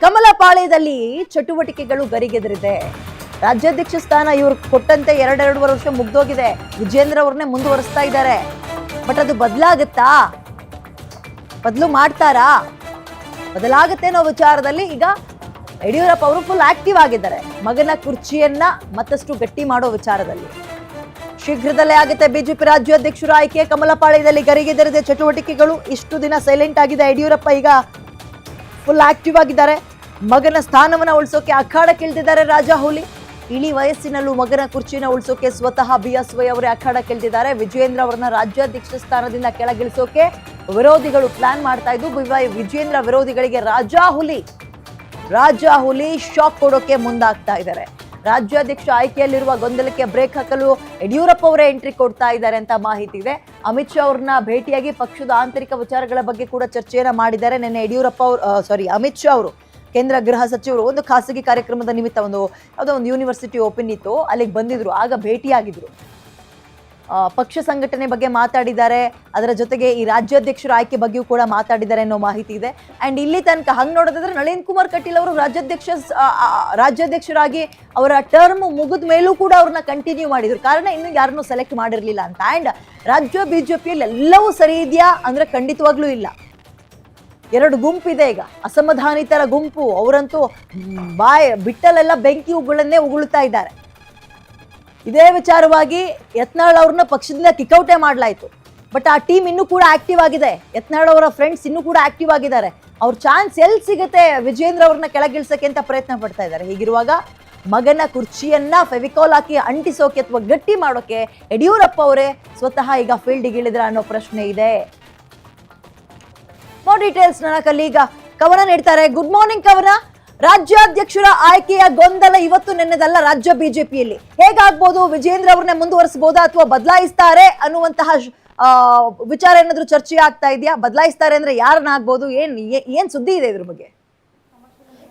Speaker 1: ಕಮಲಪಾಳ್ಯದಲ್ಲಿ ಚಟುವಟಿಕೆಗಳು ಗರಿಗೆದರಿದೆ. ರಾಜ್ಯಾಧ್ಯಕ್ಷ ಸ್ಥಾನ ಇವ್ರು ಕೊಟ್ಟಂತೆ ಎರಡೆರಡು ವರ್ಷ ಮುಗ್ದೋಗಿದೆ. ವಿಜೇಂದ್ರ ಅವ್ರನ್ನೇ ಮುಂದುವರಿಸ್ತಾ ಇದ್ದಾರೆ. ಬಟ್ ಅದು ಬದಲಾಗುತ್ತಾ? ಬದಲು ಮಾಡ್ತಾರಾ? ಬದಲಾಗುತ್ತೆ ಅನ್ನೋ ವಿಚಾರದಲ್ಲಿ ಈಗ ಯಡಿಯೂರಪ್ಪ ಅವರು ಫುಲ್ ಆಕ್ಟಿವ್ ಆಗಿದ್ದಾರೆ. ಮಗನ ಕುರ್ಚಿಯನ್ನ ಮತ್ತಷ್ಟು ಗಟ್ಟಿ ಮಾಡೋ ವಿಚಾರದಲ್ಲಿ. ಶೀಘ್ರದಲ್ಲೇ ಆಗುತ್ತೆ ಬಿಜೆಪಿ ರಾಜ್ಯಾಧ್ಯಕ್ಷರು ಆಯ್ಕೆ. ಕಮಲಪಾಳ್ಯದಲ್ಲಿ ಗರಿಗೆದರಿದೆ ಚಟುವಟಿಕೆಗಳು ಇಷ್ಟು ದಿನ ಸೈಲೆಂಟ್ ಆಗಿದೆ. ಯಡಿಯೂರಪ್ಪ ಈಗ ಫುಲ್ ಆಕ್ಟಿವ್ ಆಗಿದ್ದಾರೆ. ಮಗನ ಸ್ಥಾನವನ್ನ ಉಳಿಸೋಕೆ ಅಖಾಡಕ್ಕಿಳಿದಿದ್ದಾರೆ ರಾಜಾ ಹುಲಿ. ಇಳಿ ವಯಸ್ಸಿನಲ್ಲೂ ಮಗನ ಕುರ್ಚಿನ ಉಳಿಸೋಕೆ ಸ್ವತಃ ಬಿ ಎಸ್ ವೈ ಅವರೇ ಅಖಾಡಕ್ಕಿಳಿದಿದ್ದಾರೆ ವಿಜಯೇಂದ್ರ ಅವರನ್ನ ರಾಜ್ಯಾಧ್ಯಕ್ಷ ಸ್ಥಾನದಿಂದ ಕೆಳಗಿಳಿಸೋಕೆ ವಿರೋಧಿಗಳು ಪ್ಲಾನ್ ಮಾಡ್ತಾ ಇದ್ದು ವಿಜಯೇಂದ್ರ ವಿರೋಧಿಗಳಿಗೆ ರಾಜಾ ಹುಲಿ ರಾಜಾ ಹುಲಿ ಶಾಕ್ ಕೊಡೋಕೆ ಮುಂದಾಗ್ತಾ ಇದ್ದಾರೆ. ರಾಜ್ಯಾಧ್ಯಕ್ಷ ಆಯ್ಕೆಯಲ್ಲಿರುವ ಗೊಂದಲಕ್ಕೆ ಬ್ರೇಕ್ ಹಾಕಲು ಯಡಿಯೂರಪ್ಪ ಅವರೇ ಎಂಟ್ರಿ ಕೊಡ್ತಾ ಇದ್ದಾರೆ ಅಂತ ಮಾಹಿತಿ ಇದೆ. ಅಮಿತ್ ಶಾ ಅವ್ರನ್ನ ಭೇಟಿಯಾಗಿ ಪಕ್ಷದ ಆಂತರಿಕ ವಿಚಾರಗಳ ಬಗ್ಗೆ ಕೂಡ ಚರ್ಚೆಯನ್ನ ಮಾಡಿದ್ದಾರೆ. ನಿನ್ನೆ ಯಡಿಯೂರಪ್ಪ ಅವರು ಸಾರಿ ಅಮಿತ್ ಶಾ ಅವರು ಕೇಂದ್ರ ಗೃಹ ಸಚಿವರು ಒಂದು ಖಾಸಗಿ ಕಾರ್ಯಕ್ರಮದ ನಿಮಿತ್ತ ಒಂದು, ಯಾವುದೋ ಒಂದು ಯೂನಿವರ್ಸಿಟಿ ಓಪನ್ ಇತ್ತು. ಅಲ್ಲಿಗೆ ಬಂದಿದ್ರು, ಆಗ ಭೇಟಿಯಾಗಿದ್ರು. ಪಕ್ಷ ಸಂಘಟನೆ ಬಗ್ಗೆ ಮಾತಾಡಿದ್ದಾರೆ. ಅದರ ಜೊತೆಗೆ ಈ ರಾಜ್ಯಾಧ್ಯಕ್ಷರ ಆಯ್ಕೆ ಬಗ್ಗೆಯೂ ಕೂಡ ಮಾತಾಡಿದ್ದಾರೆ ಅನ್ನೋ ಮಾಹಿತಿ ಇದೆ. ಅಂಡ್ ಇಲ್ಲಿ ತನಕ ಹಂಗೆ ನೋಡೋದಾದ್ರೆ ನಳಿನ್ ಕುಮಾರ್ ಕಟೀಲ್ ಅವರು ರಾಜ್ಯಾಧ್ಯಕ್ಷ ರಾಜ್ಯಾಧ್ಯಕ್ಷರಾಗಿ ಅವರ ಟರ್ಮ್ ಮುಗಿದ ಮೇಲೂ ಕೂಡ ಅವ್ರನ್ನ ಕಂಟಿನ್ಯೂ ಮಾಡಿದ್ರು. ಕಾರಣ ಇನ್ನೂ ಯಾರನ್ನೂ ಸೆಲೆಕ್ಟ್ ಮಾಡಿರಲಿಲ್ಲ ಅಂತ. ಆ್ಯಂಡ್ ರಾಜ್ಯ ಬಿ ಜೆ ಪಿಯಲ್ಲಿ ಎಲ್ಲವೂ ಸರಿ ಇದೆಯಾ? ಅಂದ್ರೆ ಖಂಡಿತವಾಗ್ಲೂ ಇಲ್ಲ. ಎರಡು ಗುಂಪಿದೆ ಈಗ. ಅಸಮಾಧಾನಿತರ ಗುಂಪು. ಅವರಂತೂ ಬಾಯ್, ಬಿಟ್ಟಲೆಲ್ಲ ಬೆಂಕಿ ಉಗುಳನ್ನೇ ಉಗುಳ್ತಾ ಇದ್ದಾರೆ. ಇದೇ ವಿಚಾರವಾಗಿ ಯತ್ನಾಳ್ ಅವ್ರನ್ನ ಪಕ್ಷದಿಂದ ಕಿಕೌಟೆ ಮಾಡಲಾಯಿತು. ಬಟ್ ಆ ಟೀಮ್ ಇನ್ನೂ ಕೂಡ ಆಕ್ಟಿವ್ ಆಗಿದೆ. ಯತ್ನಾಳ್ ಅವರ ಫ್ರೆಂಡ್ಸ್ ಇನ್ನೂ ಕೂಡ ಆಕ್ಟಿವ್ ಆಗಿದ್ದಾರೆ. ಅವ್ರ ಚಾನ್ಸ್ ಎಲ್ಲಿ ಸಿಗುತ್ತೆ ವಿಜೇಂದ್ರ ಅವ್ರನ್ನ ಕೆಳಗಿಳ್ಸಕ್ಕೆ ಅಂತ ಪ್ರಯತ್ನ ಪಡ್ತಾ ಇದ್ದಾರೆ. ಹೀಗಿರುವಾಗ ಮಗನ ಕುರ್ಚಿಯನ್ನ ಫೆವಿಕಾಲ್ ಹಾಕಿ ಅಂಟಿಸೋಕೆ ಅಥವಾ ಗಟ್ಟಿ ಮಾಡೋಕೆ ಯಡಿಯೂರಪ್ಪ ಅವರೇ ಸ್ವತಃ ಈಗ ಫೀಲ್ಡಿಗೆ ಇಳಿದ್ರ ಅನ್ನೋ ಪ್ರಶ್ನೆ ಇದೆ. ಮೋರ್ ಡೀಟೇಲ್ಸ್ ನನ್ನ ಈಗ ಕವನ ನೀಡ್ತಾರೆ. ಗುಡ್ ಮಾರ್ನಿಂಗ್ ಕವನ. ರಾಜ್ಯಾಧ್ಯಕ್ಷರ ಆಯ್ಕೆಯ ಗೊಂದಲ ಇವತ್ತು ನೆನ್ನೆದಲ್ಲ ರಾಜ್ಯ ಬಿಜೆಪಿಯಲ್ಲಿ. ಹೇಗಾಗ್ಬೋದು? ವಿಜೇಂದ್ರ ಅವ್ರನ್ನ ಮುಂದುವರಿಸಬಹುದಾ ಅಥವಾ ಬದಲಾಯಿಸ್ತಾರೆ ಅನ್ನುವಂತಹ ವಿಚಾರ ಏನಾದ್ರೂ ಚರ್ಚೆ ಆಗ್ತಾ ಇದೆಯಾ? ಬದಲಾಯಿಸ್ತಾರೆ ಅಂದ್ರೆ ಯಾರನ್ನ ಆಗ್ಬೋದು ಏನ್ ಏನ್ ಸುದ್ದಿ ಇದೆ ಇದ್ರ ಬಗ್ಗೆ?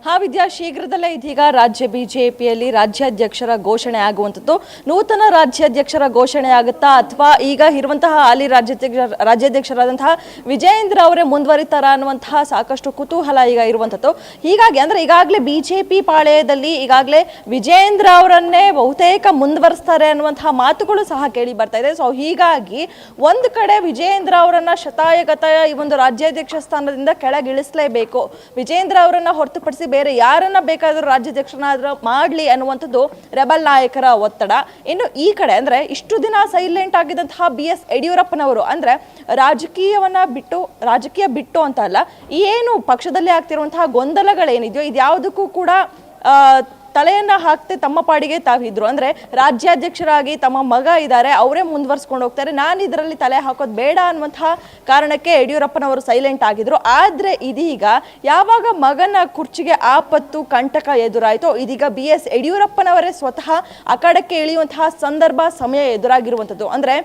Speaker 3: ಹಾ ವಿದ್ಯಾ ಶೀಘ್ರದಲ್ಲೇ ಇದೀಗ ರಾಜ್ಯ ಬಿಜೆಪಿಯಲ್ಲಿ ರಾಜ್ಯಾಧ್ಯಕ್ಷರ ಘೋಷಣೆ ಆಗುವಂಥದ್ದು. ನೂತನ ರಾಜ್ಯಾಧ್ಯಕ್ಷರ ಘೋಷಣೆ ಆಗುತ್ತಾ ಅಥವಾ ಈಗ ಇರುವಂತಹ ಹಾಲಿ ರಾಜ್ಯಾಧ್ಯಕ್ಷ, ರಾಜ್ಯಾಧ್ಯಕ್ಷರಾದಂತಹ ವಿಜಯೇಂದ್ರ ಅವರೇ ಮುಂದುವರಿತಾರ ಅನ್ನುವಂತಹ ಸಾಕಷ್ಟು ಕುತೂಹಲ ಈಗ ಇರುವಂಥದ್ದು. ಹೀಗಾಗಿ ಅಂದ್ರೆ ಈಗಾಗಲೇ ಬಿಜೆಪಿ ಪಾಳೆಯದಲ್ಲಿ ಈಗಾಗಲೇ ವಿಜಯೇಂದ್ರ ಅವರನ್ನೇ ಬಹುತೇಕ ಮುಂದುವರಿಸ್ತಾರೆ ಅನ್ನುವಂತಹ ಮಾತುಗಳು ಸಹ ಕೇಳಿ ಬರ್ತಾ ಇದೆ. ಸೊ ಹೀಗಾಗಿ ಒಂದು ಕಡೆ ವಿಜಯೇಂದ್ರ ಅವರನ್ನ ಶತಾಯಗತಾಯ ಈ ಒಂದು ರಾಜ್ಯಾಧ್ಯಕ್ಷ ಸ್ಥಾನದಿಂದ ಕೆಳಗಿಳಿಸಲೇಬೇಕು. ವಿಜಯೇಂದ್ರ ಅವರನ್ನು ಹೊರತುಪಡಿಸಿ ಬೇರೆ ಯಾರನ್ನ ಬೇಕಾದರೂ ರಾಜ್ಯಾಧ್ಯಕ್ಷನಾದ್ರೂ ಮಾಡಲಿ ಅನ್ನುವಂಥದ್ದು ರೆಬಲ್ ನಾಯಕರ ಒತ್ತಡ. ಇನ್ನು ಈ ಕಡೆ ಅಂದ್ರೆ ಇಷ್ಟು ದಿನ ಸೈಲೆಂಟ್ ಆಗಿದ್ದಂತಹ ಬಿ ಎಸ್ ಯಡಿಯೂರಪ್ಪನವರು ಅಂದ್ರೆ ರಾಜಕೀಯವನ್ನ ಬಿಟ್ಟು, ರಾಜಕೀಯ ಬಿಟ್ಟು ಅಂತ ಅಲ್ಲ, ಏನು ಪಕ್ಷದಲ್ಲಿ ಆಗ್ತಿರುವಂತಹ ಗೊಂದಲಗಳೇನಿದೆಯೋ ಇದ್ಯಾವುದಕ್ಕೂ ಕೂಡ ತಲೆಯನ್ನ ಹಾಕ್ತೆ ತಮ್ಮ ಪಾಡಿಗೆ ತಾವಿದ್ರು ಅಂದ್ರೆ ರಾಜ್ಯಾಧ್ಯಕ್ಷರಾಗಿ ತಮ್ಮ ಮಗ ಇದ್ದಾರೆ ಅವರೇ ಮುಂದುವರ್ಸ್ಕೊಂಡು ಹೋಗ್ತಾರೆ. ನಾನು ಇದರಲ್ಲಿ ತಲೆ ಹಾಕೋದು ಬೇಡ ಅನ್ನುವಂತಹ ಕಾರಣಕ್ಕೆ ಯಡಿಯೂರಪ್ಪನವರು ಸೈಲೆಂಟ್ ಆಗಿದ್ರು. ಆದ್ರೆ ಇದೀಗ ಯಾವಾಗ ಮಗನ ಕುರ್ಚಿಗೆ ಆಪತ್ತು, ಕಂಟಕ ಎದುರಾಯಿತೋ, ಇದೀಗ ಬಿ ಎಸ್ ಯಡಿಯೂರಪ್ಪನವರೇ ಸ್ವತಃ ಅಖಾಡಕ್ಕೆ ಇಳಿಯುವಂತಹ ಸಂದರ್ಭ, ಸಮಯ ಎದುರಾಗಿರುವಂಥದ್ದು. ಅಂದ್ರೆ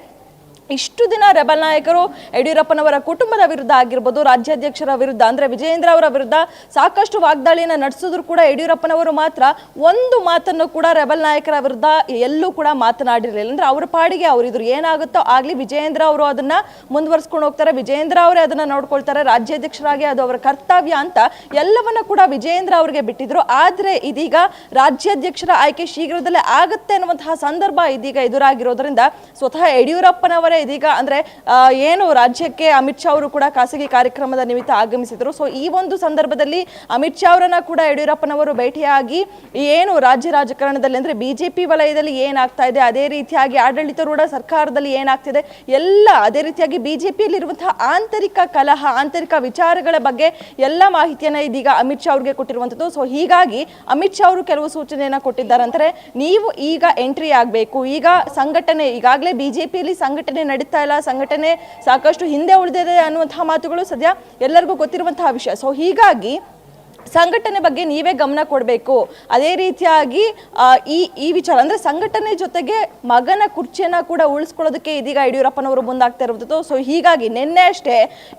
Speaker 3: ಇಷ್ಟು ದಿನ ರೆಬಲ್ ನಾಯಕರು ಯಡಿಯೂರಪ್ಪನವರ ಕುಟುಂಬದ ವಿರುದ್ಧ ಆಗಿರ್ಬೋದು, ರಾಜ್ಯಾಧ್ಯಕ್ಷರ ವಿರುದ್ಧ, ಅಂದ್ರೆ ವಿಜಯೇಂದ್ರ ಅವರ ವಿರುದ್ಧ ಸಾಕಷ್ಟು ವಾಗ್ದಾಳಿಯನ್ನು ನಡೆಸಿದ್ರು ಕೂಡ ಯಡಿಯೂರಪ್ಪನವರು ಮಾತ್ರ. ಒಂದು ಮಾತನ್ನು ಕೂಡ ರೆಬಲ್ ನಾಯಕರ ವಿರುದ್ಧ ಎಲ್ಲೂ ಕೂಡ ಮಾತನಾಡಿರಲಿಲ್ಲ. ಅಂದ್ರೆ ಅವರ ಪಾಡಿಗೆ ಅವರಿದ್ರು ಏನಾಗುತ್ತೋ ಆಗಲಿ ವಿಜಯೇಂದ್ರ ಅವರು ಅದನ್ನ ಮುಂದುವರ್ಸ್ಕೊಂಡು ಹೋಗ್ತಾರೆ. ವಿಜಯೇಂದ್ರ ಅವರೇ ಅದನ್ನ ನೋಡ್ಕೊಳ್ತಾರೆ. ರಾಜ್ಯಾಧ್ಯಕ್ಷರಾಗಿ ಅದು ಅವರ ಕರ್ತವ್ಯ ಅಂತ ಎಲ್ಲವನ್ನ ಕೂಡ ವಿಜಯೇಂದ್ರ ಅವರಿಗೆ ಬಿಟ್ಟಿದ್ರು. ಆದ್ರೆ ಇದೀಗ ರಾಜ್ಯಾಧ್ಯಕ್ಷರ ಆಯ್ಕೆ ಶೀಘ್ರದಲ್ಲೇ ಆಗುತ್ತೆ ಅನ್ನುವಂತಹ ಸಂದರ್ಭ ಇದೀಗ ಎದುರಾಗಿರೋದ್ರಿಂದ ಸ್ವತಃ ಯಡಿಯೂರಪ್ಪನವರೇ ಇದೀಗ ಅಂದ್ರೆ ಏನು ರಾಜ್ಯಕ್ಕೆ ಅಮಿತ್ ಶಾ ಅವರು ಕೂಡ ಖಾಸಗಿ ಕಾರ್ಯಕ್ರಮದ ನಿಮಿತ್ತ ಆಗಮಿಸಿದ್ರು. ಸೊ ಈ ಒಂದು ಸಂದರ್ಭದಲ್ಲಿ ಅಮಿತ್ ಶಾ ಅವರನ್ನ ಕೂಡ ಯಡಿಯೂರಪ್ಪನವರು ಭೇಟಿಯಾಗಿ ಏನು ರಾಜ್ಯ ರಾಜಕಾರಣದಲ್ಲಿ ಅಂದ್ರೆ ಬಿಜೆಪಿ ವಲಯದಲ್ಲಿ ಏನಾಗ್ತಾ ಇದೆ, ಅದೇ ರೀತಿಯಾಗಿ ಆಡಳಿತಾರೂಢ ಸರ್ಕಾರದಲ್ಲಿ ಏನಾಗ್ತಿದೆ, ಎಲ್ಲ ಅದೇ ರೀತಿಯಾಗಿ ಬಿಜೆಪಿಯಲ್ಲಿ ಇರುವಂತಹ ಆಂತರಿಕ ಕಲಹ, ಆಂತರಿಕ ವಿಚಾರಗಳ ಬಗ್ಗೆ ಎಲ್ಲ ಮಾಹಿತಿಯನ್ನ ಇದೀಗ ಅಮಿತ್ ಶಾ ಅವ್ರಿಗೆ ಕೊಟ್ಟಿರುವಂಥದ್ದು ಸೊ ಹೀಗಾಗಿ ಅಮಿತ್ ಶಾ ಅವರು ಕೆಲವು ಸೂಚನೆಯನ್ನ ಕೊಟ್ಟಿದ್ದಾರೆ ಅಂದ್ರೆ ನೀವು ಈಗ ಎಂಟ್ರಿ ಆಗಬೇಕು. ಈಗ ಸಂಘಟನೆ, ಈಗಾಗಲೇ ಬಿಜೆಪಿಯಲ್ಲಿ ಸಂಘಟನೆ ನಡೀತಾ ಇಲ್ಲ ಸಂಘಟನೆ ಸಾಕಷ್ಟು ಹಿಂದೆ ಉಳಿದಿದೆ ಅನ್ನುವಂತಹ ಮಾತುಗಳು ಸದ್ಯ ಎಲ್ಲರಿಗೂ ಗೊತ್ತಿರುವಂತಹ ವಿಷಯ. ಸೊ ಹೀಗಾಗಿ ಸಂಘಟನೆ ಬಗ್ಗೆ ನೀವೇ ಗಮನ ಕೊಡಬೇಕು. ಅದೇ ರೀತಿಯಾಗಿ ಈ ಈ ವಿಚಾರ, ಅಂದರೆ ಸಂಘಟನೆ ಜೊತೆಗೆ ಮಗನ ಕುರ್ಚಿಯನ್ನು ಕೂಡ ಉಳಿಸ್ಕೊಳ್ಳೋದಕ್ಕೆ ಇದೀಗ ಯಡಿಯೂರಪ್ಪನವರು ಮುಂದಾಗ್ತಾ ಇರೋದು ಸೊ ಹೀಗಾಗಿ ನಿನ್ನೆ ಅಷ್ಟೇ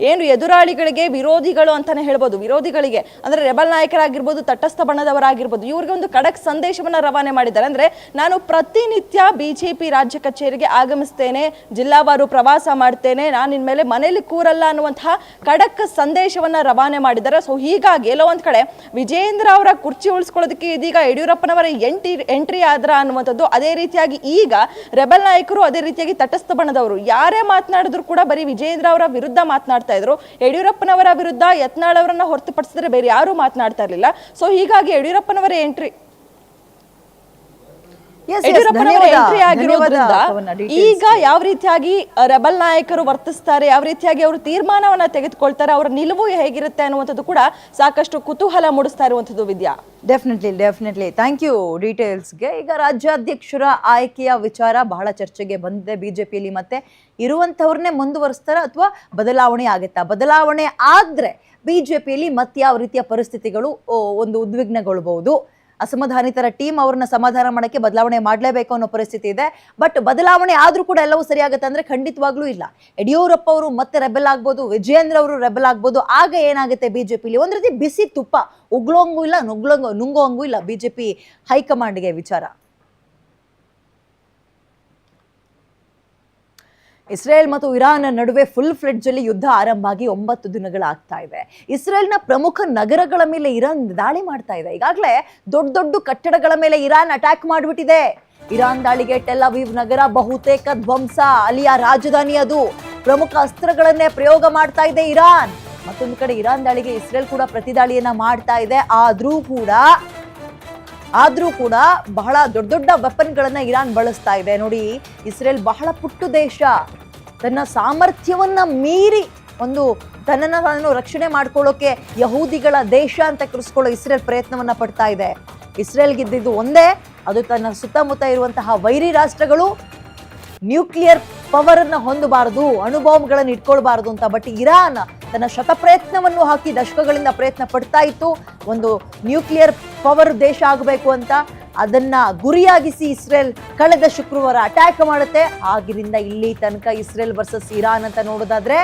Speaker 3: ಏನು ಎದುರಾಳಿಗಳಿಗೆ ವಿರೋಧಿಗಳು ಅಂತಲೇ ಹೇಳ್ಬೋದು. ವಿರೋಧಿಗಳಿಗೆ, ಅಂದರೆ ರೆಬಲ್ ನಾಯಕರಾಗಿರ್ಬೋದು, ತಟಸ್ಥ ಬಣ್ಣದವರಾಗಿರ್ಬೋದು, ಇವರಿಗೆ ಒಂದು ಖಡಕ್ ಸಂದೇಶವನ್ನು ರವಾನೆ ಮಾಡಿದ್ದಾರೆ. ಅಂದರೆ ನಾನು ಪ್ರತಿನಿತ್ಯ ಬಿ ಜೆ ಪಿ ರಾಜ್ಯ ಕಚೇರಿಗೆ ಆಗಮಿಸ್ತೇನೆ ಜಿಲ್ಲಾವಾರು ಪ್ರವಾಸ ಮಾಡ್ತೇನೆ, ನಾನು ಇನ್ಮೇಲೆ ಮನೇಲಿ ಕೂರಲ್ಲ ಅನ್ನುವಂತಹ ಖಡಕ್ ಸಂದೇಶವನ್ನು ರವಾನೆ ಮಾಡಿದ್ದಾರೆ. ಸೊ ಹೀಗಾಗಿ ಎಲ್ಲೋ ಒಂದ್ ಕಡೆ ವಿಜೇಂದ್ರ ಅವರ ಕುರ್ಚಿ ಉಳಿಸ್ಕೊಳ್ಳೋದಕ್ಕೆ ಇದೀಗ ಯಡಿಯೂರಪ್ಪನವರ ಎಂಟ್ರಿ ಎಂಟ್ರಿ ಆದ್ರ ಅನ್ನುವಂಥದ್ದು ಅದೇ ರೀತಿಯಾಗಿ ಈಗ ರೆಬಲ್ ನಾಯಕರು ಅದೇ ರೀತಿಯಾಗಿ ತಟಸ್ಥ ಬಣದವರು ಯಾರೇ ಮಾತನಾಡಿದ್ರು ಕೂಡ ಬರೀ ವಿಜೇಂದ್ರ ಅವರ ವಿರುದ್ಧ ಮಾತನಾಡ್ತಾ ಇದ್ರು. ಯಡಿಯೂರಪ್ಪನವರ ವಿರುದ್ಧ ಯತ್ನಾಳ್ ಅವರನ್ನ ಹೊರತುಪಡಿಸಿದ್ರೆ ಬೇರೆ ಯಾರೂ ಮಾತನಾಡ್ತಾ ಇರಲಿಲ್ಲ. ಸೊ ಹೀಗಾಗಿ ಯಡಿಯೂರಪ್ಪನವರ ಎಂಟ್ರಿ
Speaker 1: Yes, yes,
Speaker 3: ಯಡಿಯೂರಪ್ಪನವರ
Speaker 1: ಧನ್ಯವಾದ.
Speaker 3: ಎಂಟ್ರಿ ಆಗಿರೋದ್ರಿಂದ
Speaker 1: ಧನ್ಯವಾದ ಕವನ, details.
Speaker 3: ಈಗ ಯಾವ ರೀತಿಯಾಗಿ ರೆಬಲ್ ನಾಯಕರು ವರ್ತಿಸ್ತಾರೆ ಯಾವ ರೀತಿಯಾಗಿ ಅವರು ತೀರ್ಮಾನವನ್ನ ತೆಗೆದುಕೊಳ್ತಾರೆ ಅವರ ನಿಲುವು ಹೇಗಿರುತ್ತೆ ಅನ್ನುವಂಥದ್ದು ಕೂಡ ಸಾಕಷ್ಟು ಕುತೂಹಲ ಮೂಡಿಸ್ತಾ ಇರುವಂಥದ್ದು Vidya.
Speaker 1: Definitely definitely thank you ಡೀಟೇಲ್ಸ್ಗೆ ಈಗ ರಾಜ್ಯಾಧ್ಯಕ್ಷರ ಆಯ್ಕೆಯ ವಿಚಾರ ಬಹಳ ಚರ್ಚೆಗೆ ಬಂದಿದೆ. ಬಿಜೆಪಿಯಲ್ಲಿ ಮತ್ತೆ ಇರುವಂಥವ್ರನ್ನೇ ಮುಂದುವರಿಸ್ತಾರ ಅಥವಾ ಬದಲಾವಣೆ ಆಗುತ್ತಾ? ಬದಲಾವಣೆ ಆದ್ರೆ ಬಿಜೆಪಿಯಲ್ಲಿ ಮತ್ತೆ ಯಾವ ರೀತಿಯ ಪರಿಸ್ಥಿತಿಗಳು ಒಂದು ಉದ್ವಿಗ್ನಗೊಳ್ಬಹುದು? ಅಸಮಾಧಾನಿತರ ಟೀಮ್ ಅವ್ರನ್ನ ಸಮಾಧಾನ ಮಾಡೋಕ್ಕೆ ಬದಲಾವಣೆ ಮಾಡಲೇಬೇಕು ಅನ್ನೋ ಪರಿಸ್ಥಿತಿ ಇದೆ. ಬಟ್ ಬದಲಾವಣೆ ಆದರೂ ಕೂಡ ಎಲ್ಲವೂ ಸರಿಯಾಗುತ್ತೆ ಅಂದರೆ ಖಂಡಿತವಾಗ್ಲೂ ಇಲ್ಲ. ಯಡಿಯೂರಪ್ಪ ಅವರು ಮತ್ತೆ ರೆಬೆಲ್ ಆಗ್ಬೋದು, ವಿಜಯೇಂದ್ರ ಅವರು ರೆಬೆಲ್ ಆಗ್ಬೋದು, ಆಗ ಏನಾಗುತ್ತೆ ಬಿಜೆಪಿಲಿ? ಒಂದು ರೀತಿ ಬಿಸಿ ತುಪ್ಪ. ಉಗ್ಳೋಂಗೂ ಇಲ್ಲ ನುಗ್ಳೋಂಗು ನುಂಗೋಂಗೂ ಇಲ್ಲ ಬಿಜೆಪಿ ಹೈಕಮಾಂಡ್ಗೆ ವಿಚಾರ. ಇಸ್ರೇಲ್ ಮತ್ತು ಇರಾನ್ ನಡುವೆ ಫುಲ್ ಫ್ಲೆಡ್ಜ್ ಅಲ್ಲಿ ಯುದ್ಧ ಆರಂಭ ಆಗಿ ಒಂಬತ್ತು ದಿನಗಳಾಗ್ತಾ ಇದೆ ಇಸ್ರೇಲ್ನ ಪ್ರಮುಖ ನಗರಗಳ ಮೇಲೆ ಇರಾನ್ ದಾಳಿ ಮಾಡ್ತಾ ಇದೆ. ಈಗಾಗಲೇ ದೊಡ್ಡ ದೊಡ್ಡ ಕಟ್ಟಡಗಳ ಮೇಲೆ ಇರಾನ್ ಅಟ್ಯಾಕ್ ಮಾಡಿಬಿಟ್ಟಿದೆ. ಇರಾನ್ ದಾಳಿಗೆ ಟೆಲ್ ಅವೀವ್ ನಗರ ಬಹುತೇಕ ಧ್ವಂಸ, ಅಲ್ಲಿಯ ರಾಜಧಾನಿ ಅದು. ಪ್ರಮುಖ ಅಸ್ತ್ರಗಳನ್ನೇ ಪ್ರಯೋಗ ಮಾಡ್ತಾ ಇದೆ ಇರಾನ್. ಮತ್ತೊಂದು ಕಡೆ ಇರಾನ್ ದಾಳಿಗೆ ಇಸ್ರೇಲ್ ಕೂಡ ಪ್ರತಿದಾಳಿಯನ್ನ ಮಾಡ್ತಾ ಇದೆ. ಆದ್ರೂ ಕೂಡ ಆದ್ರೂ ಕೂಡ ಬಹಳ ದೊಡ್ಡ ದೊಡ್ಡ ವೆಪನ್ಗಳನ್ನ ಇರಾನ್ ಬಳಸ್ತಾ ಇದೆ. ನೋಡಿ, ಇಸ್ರೇಲ್ ಬಹಳ ಪುಟ್ಟು ದೇಶ. ತನ್ನ ಸಾಮರ್ಥ್ಯವನ್ನು ಮೀರಿ ಒಂದು ತನ್ನನ್ನು ತಾನು ರಕ್ಷಣೆ ಮಾಡ್ಕೊಳ್ಳೋಕೆ ಯಹೂದಿಗಳ ದೇಶ ಅಂತ ಕರೆಸ್ಕೊಳ್ಳೋ ಇಸ್ರೇಲ್ ಪ್ರಯತ್ನವನ್ನು ಪಡ್ತಾ ಇದೆ. ಇಸ್ರೇಲ್ಗಿದ್ದಿದ್ದು ಒಂದೇ, ಅದು ತನ್ನ ಸುತ್ತಮುತ್ತ ಇರುವಂತಹ ವೈರಿ ರಾಷ್ಟ್ರಗಳು ನ್ಯೂಕ್ಲಿಯರ್ ಪವರ್ ಅನ್ನ ಹೊಂದಬಾರದು, ಅಣುಬಾಂಬ್ಗಳನ್ನು ಇಟ್ಕೊಳ್ಬಾರದು ಅಂತ. ಬಟ್ ಇರಾನ್ ತನ್ನ ಶತಪ್ರಯತ್ನವನ್ನು ಹಾಕಿ ದಶಕಗಳಿಂದ ಪ್ರಯತ್ನ ಪಡ್ತಾ ಇತ್ತು. ಒಂದು ನ್ಯೂಕ್ಲಿಯರ್ ಪವರ್ ದೇಶ ಆಗಬೇಕು ಅಂತ. ಅದನ್ನ ಗುರಿಯಾಗಿಸಿ ಇಸ್ರೇಲ್ ಕಳೆದ ಶುಕ್ರವಾರ ಅಟ್ಯಾಕ್ ಮಾಡುತ್ತೆ. ಆಗಿನಿಂದ ಇಲ್ಲಿ ತನಕ ಇಸ್ರೇಲ್ ವರ್ಸಸ್ ಇರಾನ್ ಅಂತ ನೋಡೋದಾದ್ರೆ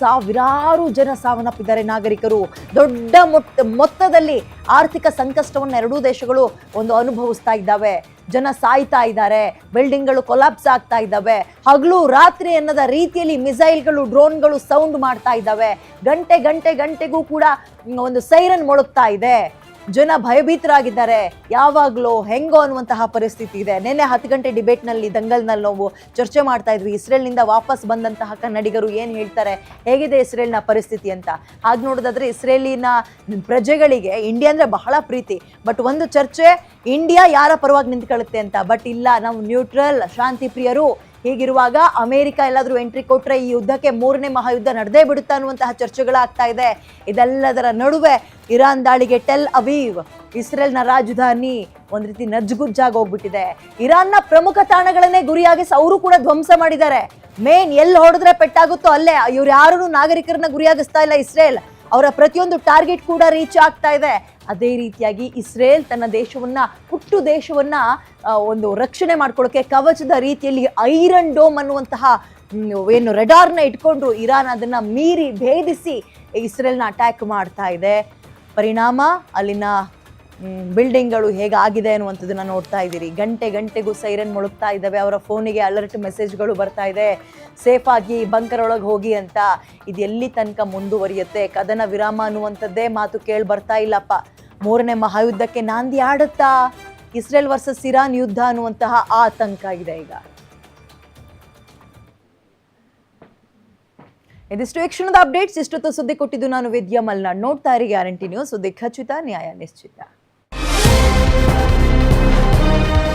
Speaker 1: ಸಾವಿರಾರು ಜನ ಸಾವನ್ನಪ್ಪಿದ್ದಾರೆ ನಾಗರಿಕರು. ದೊಡ್ಡ ಮೊತ್ತ ಮೊತ್ತದಲ್ಲಿ ಆರ್ಥಿಕ ಸಂಕಷ್ಟವನ್ನು ಎರಡೂ ದೇಶಗಳು ಒಂದು ಅನುಭವಿಸ್ತಾ ಇದ್ದಾವೆ. ಜನ ಸಾಯ್ತಾ ಇದ್ದಾರೆ ಬಿಲ್ಡಿಂಗ್ಗಳು ಕೊಲಾಪ್ಸ್ ಆಗ್ತಾ ಇದ್ದಾವೆ. ಹಗಲು ರಾತ್ರಿ ಅನ್ನದ ರೀತಿಯಲ್ಲಿ ಮಿಸೈಲ್ಗಳು ಡ್ರೋನ್ಗಳು ಸೌಂಡ್ ಮಾಡ್ತಾ ಇದ್ದಾವೆ. ಗಂಟೆ ಗಂಟೆ, ಗಂಟೆಗೂ ಕೂಡ ಒಂದು ಸೈರನ್ ಮೊಳಗ್ತಾ ಇದೆ. ಜನ ಭಯಭೀತರಾಗಿದ್ದಾರೆ. ಯಾವಾಗಲೋ ಹೆಂಗೋ ಅನ್ನುವಂತಹ ಪರಿಸ್ಥಿತಿ ಇದೆ. ನಿನ್ನೆ ಹತ್ತು ಗಂಟೆ ಡಿಬೇಟ್ನಲ್ಲಿ, ದಂಗಲ್ನಲ್ಲಿ ನಾವು ಚರ್ಚೆ ಮಾಡ್ತಾ ಇದ್ವಿ. ಇಸ್ರೇಲ್ನಿಂದ ವಾಪಸ್ ಬಂದಂತಹ ಕನ್ನಡಿಗರು ಏನು ಹೇಳ್ತಾರೆ? ಹೇಗಿದೆ ಇಸ್ರೇಲ್ನ ಪರಿಸ್ಥಿತಿ ಅಂತ? ಹಾಗೆ ನೋಡೋದಾದ್ರೆ ಇಸ್ರೇಲಿನ ಪ್ರಜೆಗಳಿಗೆ, ಇಂಡಿಯಾ ಅಂದರೆ ಬಹಳ ಪ್ರೀತಿ. ಬಟ್ ಒಂದು ಚರ್ಚೆ, ಇಂಡಿಯಾ ಯಾರ ಪರವಾಗಿ ನಿಂತ್ಕೊಳ್ಳುತ್ತೆ ಅಂತ? ಬಟ್ ಇಲ್ಲ, ನಾವು ನ್ಯೂಟ್ರಲ್ ಶಾಂತಿ ಪ್ರಿಯರು ಹೀಗಿರುವಾಗ ಅಮೆರಿಕ ಎಲ್ಲಾದರೂ ಎಂಟ್ರಿ ಕೊಟ್ಟರೆ ಈ ಯುದ್ಧಕ್ಕೆ ಮೂರನೇ ಮಹಾಯುದ್ಧ ನಡೆದೇ ಬಿಡುತ್ತಾ ಅನ್ನುವಂತಹ ಚರ್ಚೆಗಳಾಗ್ತಾ ಇದೆ. ಇದೆಲ್ಲದರ ನಡುವೆ ಇರಾನ್ ದಾಳಿಗೆ ಟೆಲ್ ಅವೀವ್, ಇಸ್ರೇಲ್ನ ರಾಜಧಾನಿ ಒಂದ್ ರೀತಿ ನಜ್ಗುಜ್ಜಾಗಿ ಹೋಗ್ಬಿಟ್ಟಿದೆ. ಇರಾನ್ನ ಪ್ರಮುಖ ತಾಣಗಳನ್ನೇ ಗುರಿಯಾಗಿಸಿ ಅವರು ಕೂಡ ಧ್ವಂಸ ಮಾಡಿದ್ದಾರೆ. ಮೇನ್ ಎಲ್ಲಿ ಹೊಡೆದ್ರೆ ಪೆಟ್ಟಾಗುತ್ತೋ ಅಲ್ಲೇ. ಇವ್ರು ಯಾರು ನಾಗರಿಕರನ್ನ ಗುರಿಯಾಗಿಸ್ತಾ ಇಲ್ಲ ಇಸ್ರೇಲ್. ಅವರ ಪ್ರತಿಯೊಂದು ಟಾರ್ಗೆಟ್ ಕೂಡ ರೀಚ್ ಆಗ್ತಾ ಇದೆ. ಅದೇ ರೀತಿಯಾಗಿ ಇಸ್ರೇಲ್ ತನ್ನ ದೇಶವನ್ನ, ಹುಟ್ಟು ದೇಶವನ್ನ ಒಂದು ರಕ್ಷಣೆ ಮಾಡ್ಕೊಳ್ಳೋಕೆ ಕವಚದ ರೀತಿಯಲ್ಲಿ ಐರನ್ ಡೋಮ್ ಅನ್ನುವಂತಹ ಏನು ರೆಡಾರ್ನ ಇಟ್ಕೊಂಡು ಇರಾನ್ ಅದನ್ನ ಮೀರಿ ಭೇದಿಸಿ ಇಸ್ರೇಲ್ನ ಅಟ್ಯಾಕ್ ಮಾಡ್ತಾ ಇದೆ. ಪರಿಣಾಮ ಅಲ್ಲಿನ ಬಿಲ್ಡಿಂಗ್ಗಳು ಹೇಗಾಗಿದೆ ಅನ್ನುವಂಥದ್ದನ್ನು ನೋಡ್ತಾ ಇದ್ದೀರಿ. ಗಂಟೆ ಗಂಟೆಗೂ ಸೈರನ್ ಮುಳುಗ್ತಾ ಇದ್ದಾವೆ. ಅವರ ಫೋನಿಗೆ ಅಲರ್ಟ್ ಮೆಸೇಜ್ಗಳು ಬರ್ತಾ ಇದೆ. ಸೇಫ್ ಆಗಿ ಬಂಕರ್ ಒಳಗೆ ಹೋಗಿ ಅಂತ. ಇದು ಎಲ್ಲಿ ತನಕ ಮುಂದುವರಿಯುತ್ತೆ? ಕದನ ವಿರಾಮ ಅನ್ನುವಂಥದ್ದೇ ಮಾತು ಕೇಳಿ ಬರ್ತಾ ಇಲ್ಲಪ್ಪ. ಮೂರನೇ ಮಹಾಯುದ್ಧಕ್ಕೆ ನಾಂದಿ ಆಡುತ್ತಾ? ಇಸ್ರೇಲ್ ವರ್ಸಸ್ ಇರಾನ್ ಯುದ್ಧ ಅನ್ನುವಂತಹ ಆತಂಕ ಇದೆ ಈಗ. ಇದಿಷ್ಟು ವೀಕ್ಷಣದ ಕ್ಷಣದ ಅಪ್ಡೇಟ್ಸ್ ಇಷ್ಟೊತ್ತು ಸುದ್ದಿ ಕೊಟ್ಟಿದ್ದು ನಾನು ವಿದ್ಯಾ ಮಲ್ನಾಡ್. ನೋಡ್ತಾ ಇರಿ ಗ್ಯಾರಂಟಿ ನ್ಯೂಸ್. ಸುದ್ದಿ ಖಚಿತ, ನ್ಯಾಯ ನಿಶ್ಚಿತ. Thank you